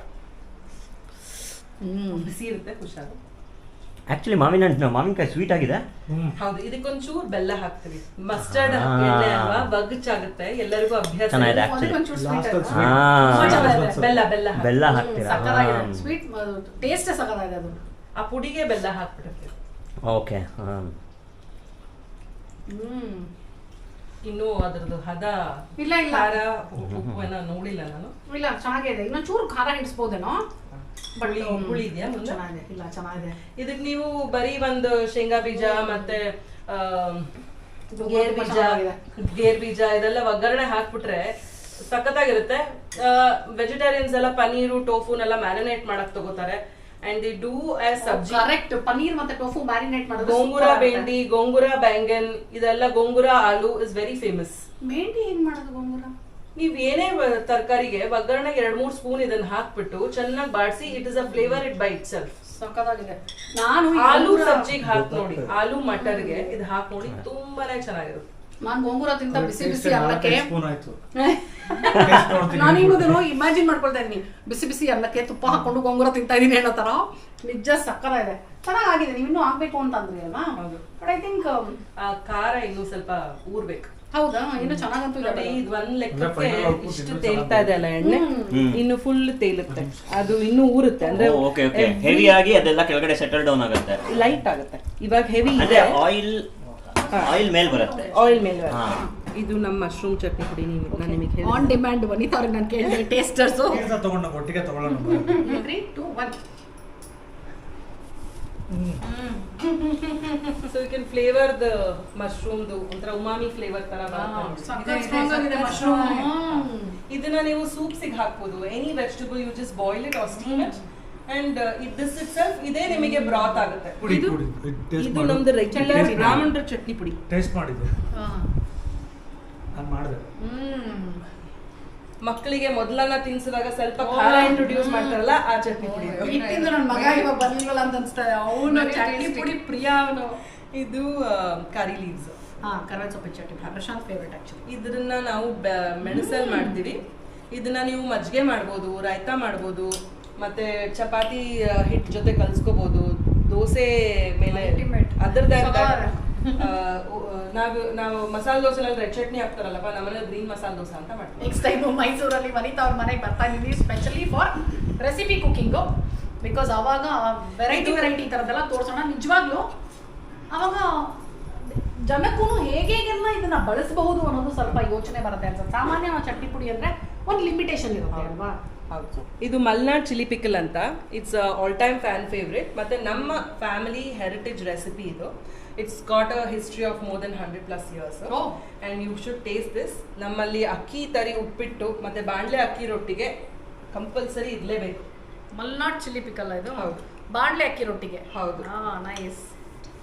ಹ್ಮ್ ಬಿಸಿ ಇರುತ್ತೆ ಹುಷಾರು. ಆಕ್ಚುಲಿ ಮಾವಿನ ಹಣ್ಣು ಮಾವಿನಕಾಯಿ ಸ್ವೀಟ್ ಆಗಿದೆ. ಹೌದು ಇದಕ್ಕೊಂಚೂರು ಬೆಲ್ಲ ಹಾಕ್ತೀವಿ. ಮಸ್ಟರ್ಡ್ ಅಲ್ವಾ? ಬಗ್ಚಾಗುತ್ತೆ ಎಲ್ಲರಿಗೂ ಅಭ್ಯಾಸ ಚೆನ್ನಾಗಿದೆ. ಹಾ. ಬೆಲ್ಲ ಬೆಲ್ಲ ಹಾಕ್ತೀವಿ. ಬೆಲ್ಲ ಹಾಕ್ತೀರಾ? ಸ್ವೀಟ್ ಟೇಸ್ಟ್ ಸಕ್ಕತ್ತಾಗಿದೆ ಅದು. ಆ ಪುಡಿಗೆ ಬೆಲ್ಲ ಹಾಕ್ಬಿಡುತ್ತೆ. ಓಕೆ ಹಾಂ. ಹ್ಮ್. ಇನ್ನು ಅದ್ರದ್ದು ಹದ ಇಲ್ಲ, ಇಲ್ಲ. ಖಾರ ಉಪ್ಪು ಏನೋ ನೋಡಿಲ್ಲ ನಾನು. ಇಲ್ಲ ಚೆನ್ನಾಗಿದೆ. ಇನ್ನೊಂದ್ ಚೂರು ಖಾರ ಹಿಡಿಸ್ಬೋದೇನೋ? ಬಳ್ಳಿ ಹುಳಿ ಹುಳಿ ಇದೆಯಾ ಮುಂದೆ? ಚೆನ್ನಾಗಿದೆ. ಇಲ್ಲ ಚೆನ್ನಾಗಿದೆ. ಇದಕ್ಕೆ ನೀವು ಬರೀ ಒಂದು ಶೇಂಗಾ ಬೀಜ ಮತ್ತೆ ಗೇರ್ ಬೀಜ. ಗೇರ್ ಬೀಜ ಇದೆಲ್ಲ ಒಗ್ಗರಣೆ ಹಾಕ್ಬಿಟ್ರೆ ಸಖತ್ತಾಗಿರುತ್ತೆ. ವೆಜಿಟೇರಿಯನ್ಸ್ ಎಲ್ಲ ಪನೀರು ಟೋಫುನೆಲ್ಲ ಮ್ಯಾರಿನೇಟ್ ಮಾಡಕ್ ತಗೋತಾರೆ. And they do sabzi correct paneer ಮತ್ತೆ ಟೋಫು ಮ್ಯಾರಿನೇಟ್ ಮಾಡೋದು ಗೋಂಗುರ ಬೆಂಡಿ ಗೋಂಗೂರ ಬ್ಯಾಂಗನ್ ಇದೆಲ್ಲ gongura aloo is very famous ಮೇಂಡಿ ಹೆಂಗ್ ಮಾಡೋದು ಗೋಂಗೂರ ನೀವ್ ಏನೇ ತರಕಾರಿಗೆ ಒಗ್ಗರಣೆ ಎರಡ್ ಮೂರ್ ಸ್ಪೂನ್ ಇದನ್ನ ಹಾಕ್ಬಿಟ್ಟು ಚೆನ್ನಾಗಿ ಬಾಡಿಸಿ it is a flavour it by itself ಸಕ್ಕತ್ತಾಗಿದೆ ನಾನು ಆಲೂ ಸಬ್ಜಿಗೆ ಹಾಕಿ ನೋಡಿ. ಆಲೂ ಮಟರ್ಗೆ ಇದು ಹಾಕಿ ನೋಡಿ ತುಂಬಾನೇ ಚೆನ್ನಾಗಿರುತ್ತೆ. ನಾನ್ ಗೋಂಗೂರ ತಿಂತ ಬಿಸಿ ಬಿಸಿ ಅನ್ನಕ್ಕೆ. ನಾನು ಹಿಂಗದನ್ನು ಇಮ್ಯಾಜಿನ್ ಮಾಡ್ಕೊಳ್ತಾ ಇದೀನಿ ಬಿಸಿ ಬಿಸಿ ಅನ್ನಕ್ಕೆ ತುಪ್ಪ ಹಾಕೊಂಡು ಗೋಂಗೂರ ತಿಂತಾ ಇದೀನಿ ಅನ್ನೋ ತರ ನಿಜ ಇದೆ. ಚೆನ್ನಾಗಿದೆ. ನೀವು ಇನ್ನೂ ಆಗ್ಬೇಕು ಅಂತ ಅಂದ್ರಿ ಅಲ್ವಾ? ಹೌದು. ಬಟ್ ಐ ಥಿಂಕ್ ಖಾರ ಇನ್ನೂ ಸ್ವಲ್ಪ ಊರ್ಬೇಕು. ಹೌದಾ? ಇನ್ನು ಚೆನ್ನಾಗಂತೂ ಇಲ್ಲ ಇದೆ ಇದು ಒಂದ್ ಲೆಕ್ಕಕ್ಕೆ ಇಷ್ಟು ತೇಲ್ತಾ ಇದೆ ಅಲ್ಲ ಎಣ್ಣೆ? ಇನ್ನು ಫುಲ್ ತೇಲುತ್ತೆ. ಅದು ಇನ್ನು ಊರುತ್ತೆ. ಅಂದ್ರೆ ಓಕೆ ಓಕೆ. ಹೆವಿ ಆಗಿ ಅದೆಲ್ಲ ಕೆಳಗಡೆ ಸೆಟಲ್ ಡೌನ್ ಆಗುತ್ತೆ. ಲೈಟ್ ಆಗುತ್ತೆ. ಇವಾಗ ಹೆವಿ ಇದೆ. ಆಯಿಲ್ ಆಯಿಲ್ ಮೇಲ್ ಬರುತ್ತೆ. ಆಯಿಲ್ ಮೇಲೆ ಬರುತ್ತೆ. ಇದು ನಮ್ಮ ಮಶ್ರೂಮ್ ಚಟ್ನಿ ಪುಡಿ ನೀವು ನಾನು ನಿಮಗೆ ಆನ್ ಡಿಮ್ಯಾಂಡ್ ಬನ್ನಿ ತರ ನಾನು ಕೇಳಿದೆ ಟೇಸ್ಟರ್ಸು ತಗೊಂಡು ಒಟ್ಟಿಗೆ ತಗೊಳ್ಳೋಣ. Three two one so you can flavour the ಮಶ್ರೂಮ್ದು ಒಂಥರ ಉಮಾಮಿ ಫ್ಲೇವರ್ ತರ ಬರುತ್ತೆ. ಸಕ್ಕತ್ ಸ್ಟ್ರಾಂಗ್ ಆಗಿದೆ ಮಶ್ರೂಮ್ ಇದನ್ನ ನೀವು ಸೂಪ್ಸಿಗೆ ಹಾಕ್ಬೋದು. Any vegetable you just boil it or steam it and this itself ಇದೇ ನಿಮಗೆ ಬ್ರಾತ್ ಆಗುತ್ತೆ. ಇದು ನಮ್ದು ರೆಗ್ಯುಲರ್. ಬ್ರಾಹ್ಮಣರ ಚಟ್ನಿ ಪುಡಿ. ಟೇಸ್ಟ್ ಮಾಡಿದ್ದೆ. ನಾನು ಮಾಡಿದೆ. ಮಕ್ಕಳಿಗೆ ಮೊದಲನ್ನ ತಿನ್ಸಿದಾಗ ಸ್ವಲ್ಪ ಖಾರ ಇಂಟ್ರೊಡ್ಯೂಸ್ ಮಾಡ್ತಾರಲ್ಲ ಆ ಚಟ್ನಿ ಪುಡಿ. ಇತ್ತಿಂದ ಇಟ್ಟಿದ್ದು ನನ್ನ ಮಗ ಇವಾಗ ಬರ್ಲಿಲ್ವಲ್ಲ ಅಂತ ಅನ್ಸ್ತಾರೆ. ಅವನು ಚಟ್ನಿ. ಪುಡಿ ಪ್ರಿಯ ಅವನು. ಇದು ಕರಿ ಲೀವ್ಸ್ ಹಾ ಕರ್ವಾ ಸೊಪ್ಪಿನ ಚಟ್ನಿ. ಪ್ರಶಾಂತ್ ಫೇವ್ರೆಟ್ ಆಕ್ಚುಲಿ ಇದನ್ನ ನಾವು ಮೆಣಸಲ್ ಮೆಣಸಲ್ಲಿ ಮಾಡ್ತೀವಿ. ಇದನ್ನ ನೀವು ಮಜ್ಜಿಗೆ ಮಾಡ್ಬೋದು ರಾಯ್ತಾ ಮಾಡ್ಬೋದು. ಮತ್ತೆ ಚಪಾತಿ ಹಿಟ್ ಜೊತೆ ಕಲ್ಸ್ಕೋಬಹುದು ದೋಸೆ ಮೇಲೆ. ನಾವು ನಾವು ಮಸಾಲೆ ದೋಸೆನಲ್ಲಿ ರೆಡ್ ಚಟ್ನಿ ಹಾಕ್ತಾರಲ್ಲಪ್ಪ ನಮ್ಮನೆ ಗ್ರೀನ್ ಮಸಾಲ ದೋಸೆ ಅಂತ ಮಾಡ್ತೀವಿ. ನೆಕ್ಸ್ಟ್ ಟೈಮ್ ಮೈಸೂರಲ್ಲಿ ವನಿತಾ ಅವ್ರ ಮನೆಗೆ ಬರ್ತಾ ಇದ್ದೀವಿ specially for recipe cooking because ಅವಾಗ ವೆರೈಟಿ ವೆರೈಟಿ ಥರದ್ದೆಲ್ಲ ತೋರಿಸೋಣ. ನಿಜವಾಗ್ಲೂ ಅವಾಗ ಜನಕ್ಕೂ ಹೇಗೆ ಹೇಗೆಲ್ಲ ಇದನ್ನ ಬಳಸಬಹುದು ಅನ್ನೋದು ಸ್ವಲ್ಪ ಯೋಚನೆ ಬರುತ್ತೆ ಅನ್ಸುತ್ತೆ. ಸಾಮಾನ್ಯ ಚಟ್ನಿ ಪುಡಿ ಅಂದ್ರೆ ಒಂದು ಲಿಮಿಟೇಷನ್ ಇರುತ್ತೆ ಅಲ್ವಾ? ಹೌದು. ಇದು ಮಲ್ನಾಡ್ ಚಿಲ್ಲಿ ಪಿಕಲ್ ಅಂತ. It's all time fan favourite ಮತ್ತೆ ನಮ್ಮ ಫ್ಯಾಮಿಲಿ ಹೆರಿಟೇಜ್ ರೆಸಿಪಿ ಇದು. It's got a history of more than hundred plus years. And you should taste this ನಮ್ಮಲ್ಲಿ ಅಕ್ಕಿ ತರಿ ಉಪ್ಪಿಟ್ಟು ಮತ್ತೆ ಬಾಂಡ್ಲೆ ಅಕ್ಕಿ ರೊಟ್ಟಿಗೆ ಕಂಪಲ್ಸರಿ ಇರಲೇಬೇಕು. ಮಲ್ನಾಡ್ ಚಿಲ್ಲಿ ಪಿಕಲ್ ಇದು? ಹೌದು. ಬಾಣಲೆ ಅಕ್ಕಿ ರೊಟ್ಟಿಗೆ? ಹೌದು. ನೈಸ್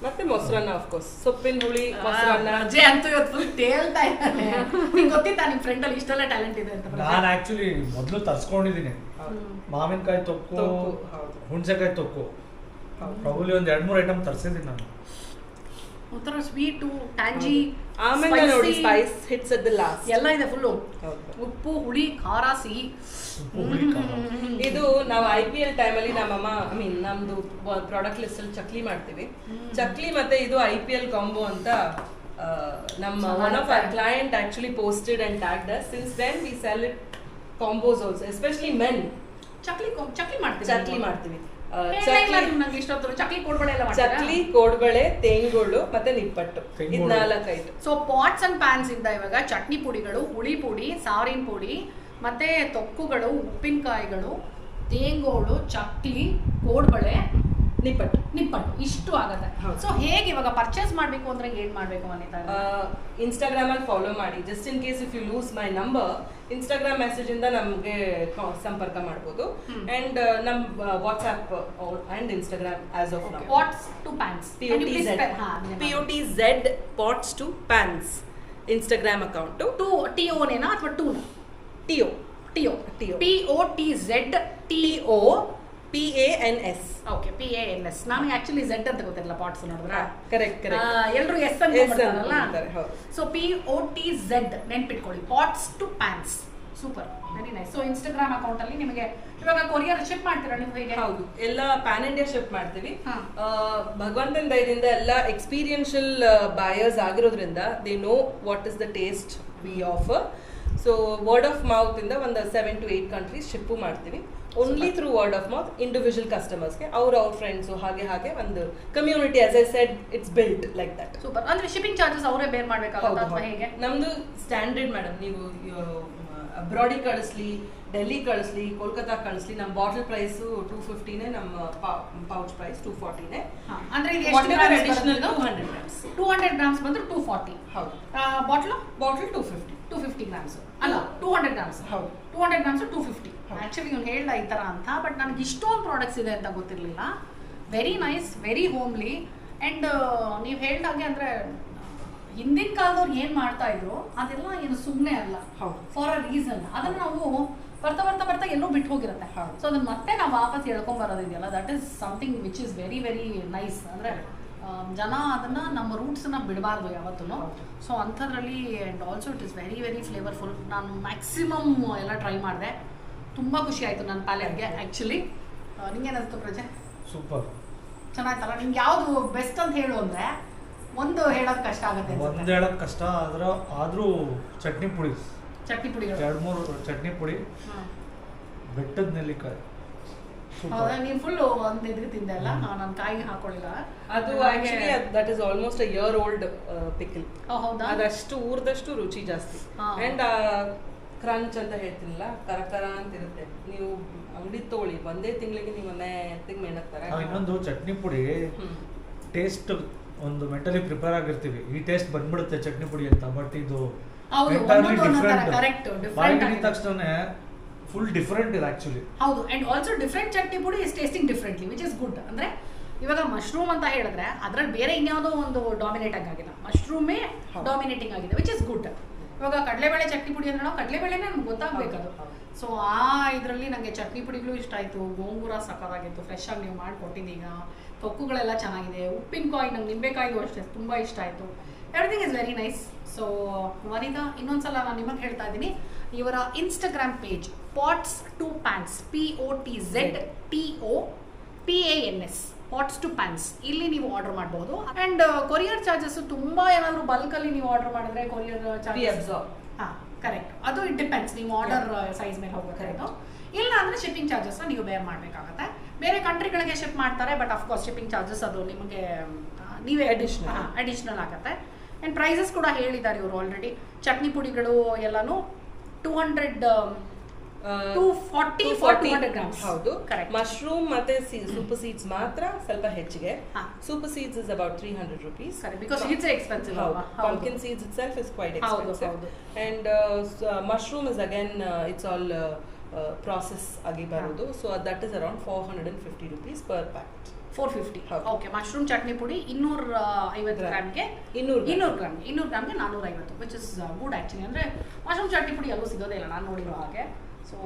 ಮತ್ತೆ ಮೊಸರನ್ನ ಕೋರ್ಸ್ ಸೊಪ್ಪಿನ ಹುಳಿ ಮೊಸರನ್ನ. ಅಜ್ಜೆ ಅಂತೂ ಇವತ್ತು ಫುಲ್ ತೇಲ್ತಾ ಇದ್ದಾನೆ. ನಿಂಗೆ ಗೊತ್ತಿತ್ತಾ ನಿಮ್ ಫ್ರೆಂಡ್ ಅಲ್ಲಿ ಇಷ್ಟೆಲ್ಲ ಟ್ಯಾಲೆಂಟ್ ಇದೆ ಅಂತ ನಾನು ಆಕ್ಚುಲಿ ಮೊದಲು ತರ್ಸ್ಕೊಂಡಿದ್ದೀನಿ. ಮಾವಿನಕಾಯಿ ತೊಕ್ಕು. ಹುಣಸೆಕಾಯಿ ತೊಕ್ಕು. ಪ್ರಾಬಲಿ ಒಂದು ಎರಡು ಮೂರು ಐಟಮ್ ತರಿಸಿದ್ದೀನಿ ನಾನು. ಒಂಥರ ಸ್ವೀಟು ಟ್ಯಾಂಜಿ ಆಮೇಲೆ ನೋಡಿ spice hits at the last ಎಲ್ಲ ಇದೆ ಫುಲ್ಲು. ಉಪ್ಪು ಹುಳಿ ಖಾರ ಸಿಹಿ. ಇದು ನಾವು ಐ ಪಿ ಎಲ್ ಟೈಮಲ್ಲಿ ನಮ್ಮಮ್ಮ ಐ ಮೀನ್ ನಮ್ದು ಪ್ರಾಡಕ್ಟ್ ಲಿಸ್ಟಲ್ಲಿ ಚಕ್ಲಿ ಮಾಡ್ತೀವಿ. ಚಕ್ಲಿ ಮತ್ತೆ ಇದು ಐ ಪಿ ಎಲ್ ಕಾಂಬೋ ಅಂತ ನಮ್ಮ one of our client actually posted and tagged since then we sell it combos also especially men chakli chakli ಮಾಡ್ತೀವಿ. ಚಕ್ಲಿ ಮಾಡ್ತೀವಿ. ಚಕ್ಲಿ ಚಕ್ಲಿ ನಂಗೆ ಇಷ್ಟೊತ್ತು ಚಕ್ಲಿ ಕೋಡ್ಬಳೆ ತೇಂಗುಳು ಮತ್ತೆ ನಿಪ್ಪಟ್ಟು. ಇದ್ನಾಲ್ಕೈದು ಸೊ ಪಾಟ್ಸ್ ಅಂಡ್ ಪ್ಯಾನ್ಸ್ ಇಂದ ಇವಾಗ ಚಟ್ನಿ ಪುಡಿಗಳು ಹುಳಿ ಪುಡಿ ಸಾರಿನ ಪುಡಿ ಮತ್ತೆ ತೊಕ್ಕುಗಳು ಉಪ್ಪಿನಕಾಯಿಗಳು ತೇಂಗೋಳು ಚಕ್ಲಿ ಕೋಡ್ಬಳೆ ನಿಪ್ಪಟ್ಟು ನಿಪ್ಪಟ್ಟು ಇಷ್ಟು ಆಗುತ್ತೆ. ಸೊ ಹೇಗೆ ಇವಾಗ ಪರ್ಚೇಸ್ ಮಾಡಬೇಕು ಅಂದ್ರೆ ಏನ್ ಮಾಡಬೇಕು ಅನಿತಾ? ಇನ್ಸ್ಟಾಗ್ರಾಮ್ ಅಲ್ಲಿ ಫಾಲೋ ಮಾಡಿ. Just in case if you lose my number Instagram message ಇಂದ ನಮಗೆ ಸಂಪರ್ಕ ಮಾಡ್ಬೋದು. ಹ್ಮ್. ಅಂಡ್ ನಮ್ WhatsApp and Instagram as of pots what's to pans P U T Z pots to pans Instagram account to T ಓನೇನಾ ಅಥವಾ ಟೂನ T O T O TO. P O T Z T O P A N S okay P A N S ನಾನು ಆಕ್ಚುಲಿ ಝೆಡ್ ಅಂತ ಗೊತ್ತಿಲ್ಲ ಪಾಟ್ಸ್ ನೋಡಿದ್ರ? ಕರೆಕ್ಟ್ ಕರೆಕ್ಟ್ ಎಲ್ಲರೂ ಎಸ್ ಹೌದು. So P O T Z ನೆನ್ಪಿಟ್ಕೊಳ್ಳಿ. Pots to pans super very nice so Instagram account ಅಲ್ಲಿ ನಿಮಗೆ ಇವಾಗ ಕೊರಿಯರ್ ಶಿಪ್ ಮಾಡ್ತೀರಾ ನೀವು ಹೇಗೆ? ಹೌದು. ಎಲ್ಲ ಪ್ಯಾನ್ ಇಂಡಿಯಾ ಶಿಪ್ ಮಾಡ್ತೀವಿ. ಭಗವಂತನ ದಯದಿಂದ ಎಲ್ಲ ಎಕ್ಸ್ಪೀರಿಯನ್ಷಿಯಲ್ ಬಾಯರ್ಸ್ ಆಗಿರೋದ್ರಿಂದ they know what is the taste we offer so word of mouth ಇಂದ ಒಂದು seven to eight countries ship ಮಾಡ್ತೀವಿ. Only through word of mouth individual ಕಸ್ಟಮರ್ಸ್ಗೆ ಅವ್ರ ಅವ್ರ ಫ್ರೆಂಡ್ಸು ಹಾಗೆ ಹಾಗೆ ಒಂದು community as a said it's built like that super ಅಂದ್ರೆ ಶಿಪ್ಪಿಂಗ್ ಚಾರ್ಜಸ್ ಅವರೇ ಬೇರ್ ಮಾಡಬೇಕಾಗುತ್ತೆ ನಮ್ದು ಸ್ಟ್ಯಾಂಡರ್ಡ್ ಮೇಡಮ್ ನೀವು ಬ್ರಾಡಿ ಕಳಿಸ್ಲಿ ಡೆಲ್ಲಿ ಕಳಿಸ್ಲಿ ಕೋಲ್ಕತ್ತಾ ಕಳಿಸ್ಲಿ ನಮ್ಮ ಬಾಟಲ್ ಪ್ರೈಸ್ ಟೂ ಫಿಫ್ಟಿನೇ ನಮ್ಮ ಪೌಚ್ ಪ್ರೈಸ್ ಟೂ ಫಾರ್ಟಿನೇ ಅಂದ್ರೆ ಟೂ ಹಂಡ್ರೆಡ್ ಗ್ರಾಮ್ಸ್ ಬಂದ್ರೆ ಟೂ ಫಾರ್ಟಿ ಹೌದು. Bottle bottle two fifty two fifty grams ಅಲ್ಲ ಟೂ ಹಂಡ್ರೆಡ್ ಗ್ರಾಮ್ಸ್ ಹೌದು. Two hundred grams two fifty. Actually ಇವ್ನು ಹೇಳ್ದ ಈ ಥರ ಅಂತ ಬಟ್ ನನಗೆ ಇಷ್ಟೊಂದು ಪ್ರಾಡಕ್ಟ್ಸ್ ಇದೆ ಅಂತ ಗೊತ್ತಿರಲಿಲ್ಲ. Very nice very homely and ನೀವು ಹೇಳ್ದಾಗೆ ಅಂದರೆ ಹಿಂದಿನ ಕಾಲದವ್ರು ಏನು ಮಾಡ್ತಾ ಇದ್ರು ಅದೆಲ್ಲ ಏನು ಸುಮ್ಮನೆ ಅಲ್ಲ. ಹೌದು. ಫಾರ್ ಅ ರೀಸನ್ ಅದನ್ನು ನಾವು ಬರ್ತಾ ಬರ್ತಾ ಬರ್ತಾ ಎಲ್ಲೋ ಬಿಟ್ಟು ಹೋಗಿರುತ್ತೆ. ಸೊ ಅದನ್ನ ಮತ್ತೆ ನಾವು ವಾಪಸ್ ಹೇಳ್ಕೊಂಡ್ ಬರೋದಿದೆಯಲ್ಲ that is something which is very very nice ಅಂದರೆ ಜನ ಅದನ್ನ ನಮ್ಮ ರೂಟ್ಸನ್ನ ಬಿಡಬಾರ್ದು ಯಾವತ್ತೂ. ಸೊ ಅಂಥದ್ರಲ್ಲಿ and also it is very very flavourful ನಾನು ಮ್ಯಾಕ್ಸಿಮಮ್ ಎಲ್ಲ ಟ್ರೈ ಮಾಡಿದೆ. ತುಂಬ ಖುಷಿ ಆಯಿತು ನನ್ನ ಪ್ಯಾಲೆಟ್ಗೆ ಆ್ಯಕ್ಚುಲಿ ನಿಂಗೆ ಏನಿಸ್ತು ಪ್ರಜೆ? ಸೂಪರ್ ಚೆನ್ನಾಯ್ತಲ್ಲ? ನಿಂಗೆ ಯಾವುದು ಬೆಸ್ಟ್ ಅಂತ ಹೇಳು ಅಂದರೆ ಒಂದು ಹೇಳೋದು ಕಷ್ಟ ಆಗುತ್ತೆ ಒಂದು ಅನ್ಸುತ್ತೆ. ಕಷ್ಟ ಆದರೂ ಆದರೂ ಚಟ್ನಿ ಪುಡಿ. ಚಟ್ನಿ ಪುಡಿ ಎರಡು ಮೂರು ಚಟ್ನಿ ಪುಡಿ. ಹ್ಮ್. ಬೆಟ್ಟದ ನೆಲ್ಲಿಕಾಯಿ. ನೀನು ಫುಲ್ ಒಂದು ಇದ್ರ ತಿಂದೆ ಅಲ್ಲ? ನಾನು ಕಾಯಿಗೆ ಹಾಕೊಳ್ಳಿಲ್ಲ. ಅದು actually that is almost a year old pickle ಹೌದಾ? ಅದಷ್ಟು ಊರ್ದಷ್ಟು ರುಚಿ ಜಾಸ್ತಿ. ಅಂಡ್ ಕ್ರಂಚ್ ಅಂತ ಹೇಳ್ತಿರಲ್ಲ? ಕರ ಕರ ಅಂತ ಇರುತ್ತೆ ನೀವು ಅಂಗಡಿ ತಗೊಳ್ಳಿ. ಒಂದೇ ತಿಂಗಳಿಗೆ ನೀವು ಒಂದೇ ತಿಂಗ್ ಮೇಣಕ್ತಾರೆ ಇನ್ನೊಂದು ಚಟ್ನಿ ಪುಡಿ. ಟೇಸ್ಟ್ ಒಂದು ಮೆಂಟಲಿ ಪ್ರಿಪೇರ್ ಆಗಿರ್ತೀವಿ. ಈ ಟೇಸ್ಟ್ ಬಂದ್ಬಿಡುತ್ತೆ ಚಟ್ನಿ ಪುಡಿ ಅಂತ ಬಟ್ ಇದು ತಕ್ಷಣ ಫುಲ್ ಡಿಫ್ರೆಂಟ್ ಇದೆ ಆಕ್ಚುಲಿ ಹೌದು ಅಂಡ್ ಆಲ್ಸೋ ಡಿಫ್ರೆಂಟ್ ಚಟ್ನಿ ಪುಡಿ is tasting differently which is good ಅಂದ್ರೆ ಇವಾಗ ಮಶ್ರೂಮ್ ಅಂತ ಹೇಳಿದ್ರೆ ಅದ್ರಲ್ಲಿ ಬೇರೆ ಇನ್ಯಾವುದೋ ಒಂದು ಡಾಮಿನೇಟ್ ಆಗಿಲ್ಲ ಮಶ್ರೂಮೇ. ಡಾಮಿನೇಟಿಂಗ್ ಆಗಿದೆ ವಿಚ್ ಇಸ್ ಗುಡ್ ಇವಾಗ ಕಡಲೆಬೇಳೆ ಚಟ್ನಿ ಪುಡಿ ಅಂದ್ರೆ ನಾವು ಕಡಲೆಬೇಳೆನೇ ನಮ್ಗೆ ಗೊತ್ತಾಗಬೇಕದು. ಸೊ ಆ ಇದರಲ್ಲಿ ನನಗೆ ಚಟ್ನಿ ಪುಡಿಗಳು ಇಷ್ಟ ಆಯಿತು. ಗೋಂಗೂರ ಸಕ್ಕತ್ತಾಗಿತ್ತು ಫ್ರೆಶ್ ಆಗಿ ನೀವು ಮಾಡಿಕೊಟ್ಟಿದ್ದೀಗ ತೊಕ್ಕುಗಳೆಲ್ಲ ಚೆನ್ನಾಗಿದೆ. ಉಪ್ಪಿನಕಾಯಿ ನಂಗೆ ನಿಂಬೆಕಾಯಿ ಅಷ್ಟೇ ತುಂಬ ಇಷ್ಟ ಆಯಿತು. Everything is very nice so Vanita ಇನ್ನೊಂದ್ಸಲ ನಾನು ನಿಮಗೆ ಹೇಳ್ತಾ ಇದ್ದೀನಿ. ಇವರ Instagram page pots to pants P O T Z T O P A N S pots to pants ಇಲ್ಲಿ ನೀವು ಆರ್ಡರ್ ಮಾಡಬಹುದು ಅಂಡ್ ಕೊರಿಯರ್ ಚಾರ್ಜಸ್ ತುಂಬಾ ಏನಾದರೂ ಬಲ್ಕಲ್ಲಿ ನೀವು ಆರ್ಡರ್ ಮಾಡಿದ್ರೆ ಕೊರಿಯರ್ ಚಾರ್ಜಸ್. ಹಾ ಕರೆಕ್ಟ್ ಅದು ಇಟ್ ಡಿಪೆಂಡ್ಸ್ ನೀವು ಆರ್ಡರ್ ಸೈಜ್ ಮೇಲೆ ಹೋಗ್ಬೇಕಾಯ್ತು ಇಲ್ಲ ಅಂದ್ರೆ ಶಿಪ್ಪಿಂಗ್ ಚಾರ್ಜಸ್ ನೀವು ಬೇರ್ ಮಾಡಬೇಕಾಗತ್ತೆ. ಬೇರೆ ಕಂಟ್ರಿಗಳಿಗೆ ಶಿಪ್ ಮಾಡ್ತಾರೆ but of course shipping charges ಅದು ನಿಮಗೆ ನೀವೇ ಅಡಿಷನಲ್ ಅಡಿಷನಲ್ ಆಗುತ್ತೆ. ಆ್ಯಂಡ್ ಪ್ರೈಸಸ್ ಕೂಡ ಹೇಳಿದ್ದಾರೆ ಇವರು ಆಲ್ರೆಡಿ ಚಟ್ನಿ ಪುಡಿಗಳು ಎಲ್ಲನೂ two hundred two forty forty grams ಹೌದು. ಕರೆಕ್ಟ್ ಮಶ್ರೂಮ್ ಮತ್ತೆ ಸೂಪರ್ ಸೀಡ್ಸ್ ಮಾತ್ರ ಸ್ವಲ್ಪ ಹೆಚ್ಚಿಗೆ. Super seeds is about three hundred rupees because it's expensive ಹೌದು, expensive. ಹೌದು. and uh, so, quite is again uh, it's all uh, uh, process ಆಗಿ ಬರೋದು. So that is around four hundred and fifty rupees per packet four fifty. Okay mushroom chutney ಪುಡಿ ಇನ್ನೂರ ಐವತ್ತು ಗ್ರಾಮ್. ಗ್ರಾಮ್ಗೆ ಇನ್ನೂರು. ಇನ್ನೂರು ಗ್ರಾಮ್ ಇನ್ನೂರು ಗ್ರಾಮ್ಗೆ ನಾನ್ನೂರ ಐವತ್ತು ವಿಚ್ ಇಸ್ ಗುಡ್ ಆ್ಯಕ್ಚುಲಿ ಅಂದರೆ ಮಶ್ರೂಮ್ ಚಟ್ನಿ ಪುಡಿ ಎಲ್ಲೂ ಸಿಗೋದೇ ಇಲ್ಲ ನಾನು ನೋಡಿರೋ ಹಾಗೆ. ಸೊ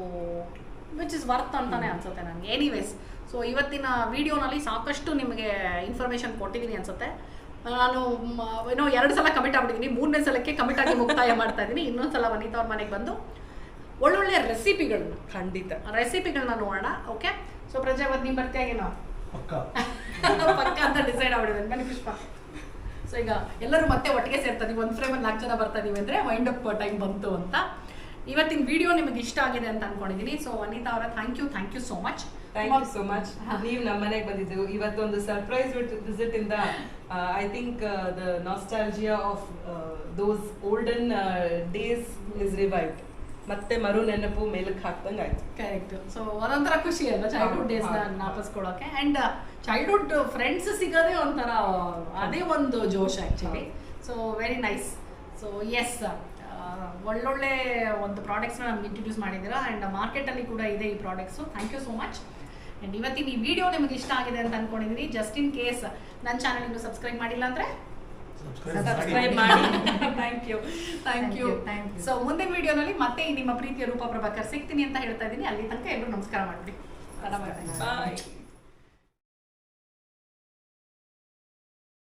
ವಿಚ್ ಇಸ್ ವರ್ತ್ ಅಂತಾನೆ ಅನ್ಸುತ್ತೆ ನನಗೆ. ಎನಿವೇಸ್ ಸೊ ಇವತ್ತಿನ ವಿಡಿಯೋನಲ್ಲಿ ಸಾಕಷ್ಟು ನಿಮಗೆ ಇನ್ಫಾರ್ಮೇಷನ್ ಕೊಟ್ಟಿದ್ದೀನಿ ಅನ್ಸುತ್ತೆ. ನಾನು ಏನೋ ಎರಡು ಸಲ ಕಮಿಟ್ ಆಗ್ಬಿಟ್ಟಿದ್ದೀನಿ ಮೂರನೇ ಸಲಕ್ಕೆ ಕಮಿಟ್ ಆಗಿ ಮುಕ್ತಾಯ ಮಾಡ್ತಾ ಇದ್ದೀನಿ ಇನ್ನೊಂದು ಸಲ ವನಿತಾ ಅವ್ರ ಮನೆಗೆ ಬಂದು ಒಳ್ಳೊಳ್ಳೆ ರೆಸಿಪಿಗಳನ್ನ ಖಂಡಿತ. ರೆಸಿಪಿಗಳನ್ನ ನೋಡೋಣ ಓಕೆ ಸೊ ಪ್ರಜಾವತ್ ನೀವು ಬರ್ತೀಯಾಗೇನೋ ಪಕ್ಕ. ಪಕ್ಕ ಅಂತ ಡಿಸೈಡ್ ಆಗ್ಬಿಡಿದೆ ನನಗೆ ಪುಷ್ಪ. ಸೊ ಈಗ ಎಲ್ಲರೂ ಮತ್ತೆ ಒಟ್ಟಿಗೆ ಸೇರ್ತಾ ಇದೀವಿ ಒಂದು ಫ್ರೇಮಲ್ಲಿ ನಾಲ್ಕು ಜನ ಬರ್ತಾ ನೀವು ಅಂದರೆ ವೈಂಡ್ ಅಪ್ ಟೈಮ್ ಬಂತು ಅಂತ. ಇವತ್ತಿನ ವಿಡಿಯೋ ನಿಮಗೆ ಇಷ್ಟ ಆಗಿದೆ ಅಂತ ಅನ್ಕೊಂಡಿದೀನಿ. ಸೊ ಅನಿತಾ ಅವರ thank you thank you so much thank you so much ನೀವು ನಮ್ಮ ಮನೆಗೆ ಬಂದಿದ್ದು. ಇವತ್ತೊಂದು ಸರ್ಪ್ರೈಸ್ ವಿಸಿಟ್ ಇಂದ I think the nostalgia of those olden days is revived ಮತ್ತೆ ಮರು ನೆನಪು ಮೇಲಕ್ಕೆ ಹಾಕ್ದಂಗೆ ಆಯ್ತು ಕರೆಕ್ಟ್ ಸೊ ಒಂದೊಂಥರ ಖುಷಿ ಅಲ್ವಾ ಚೈಲ್ಡ್ಹುಡ್ ಡೇಸ್. ಜ್ಞಾಪಿಸ್ಕೊಳ್ಳೋಕೆ ಅಂಡ್ ಚೈಲ್ಡ್ಹುಡ್ ಫ್ರೆಂಡ್ಸ್ ಸಿಗೋದೇ ಒಂಥರ ಅದೇ ಒಂದು ಜೋಶ್ actually so very nice so yes ಒಳ್ಳೊಳ್ಳೆ ಒಂದು ಪ್ರಾಡಕ್ಟ್ಸ್ನ ನಮ್ಗೆ ಇಂಟ್ರೊಡ್ಯೂಸ್ ಮಾಡಿದ್ದೀರಾ. ಆ್ಯಂಡ್ ಮಾರ್ಕೆಟಲ್ಲಿ ಕೂಡ ಇದೆ ಈ products thank you so much and ಇವತ್ತಿನ ಈ ವಿಡಿಯೋ ನಿಮಗೆ ಇಷ್ಟ ಆಗಿದೆ ಅಂತ ಅನ್ಕೊಂಡಿದ್ದೀನಿ ಜಸ್ಟ್ ಇನ್ ಕೇಸ್ ನನ್ನ ಚಾನಲ್ ಇನ್ನು ಸಬ್ಸ್ಕ್ರೈಬ್ ಮಾಡಿಲ್ಲ ಅಂದರೆ ಸಬ್ಸ್ಕ್ರೈಬ್ ಮಾಡಿ. Thank you thank you so ಮುಂದಿನ ವಿಡಿಯೋನಲ್ಲಿ ಮತ್ತೆ ನಿಮ್ಮ ಪ್ರೀತಿಯ ರೂಪ ಪ್ರಭಾಕರ್ ಸಿಗ್ತೀನಿ ಅಂತ ಹೇಳ್ತಾ ಇದ್ದೀನಿ. ಅಲ್ಲಿ ತನಕ ಎಲ್ಲರೂ ನಮಸ್ಕಾರ ಮಾಡಿ ಬಾಯ್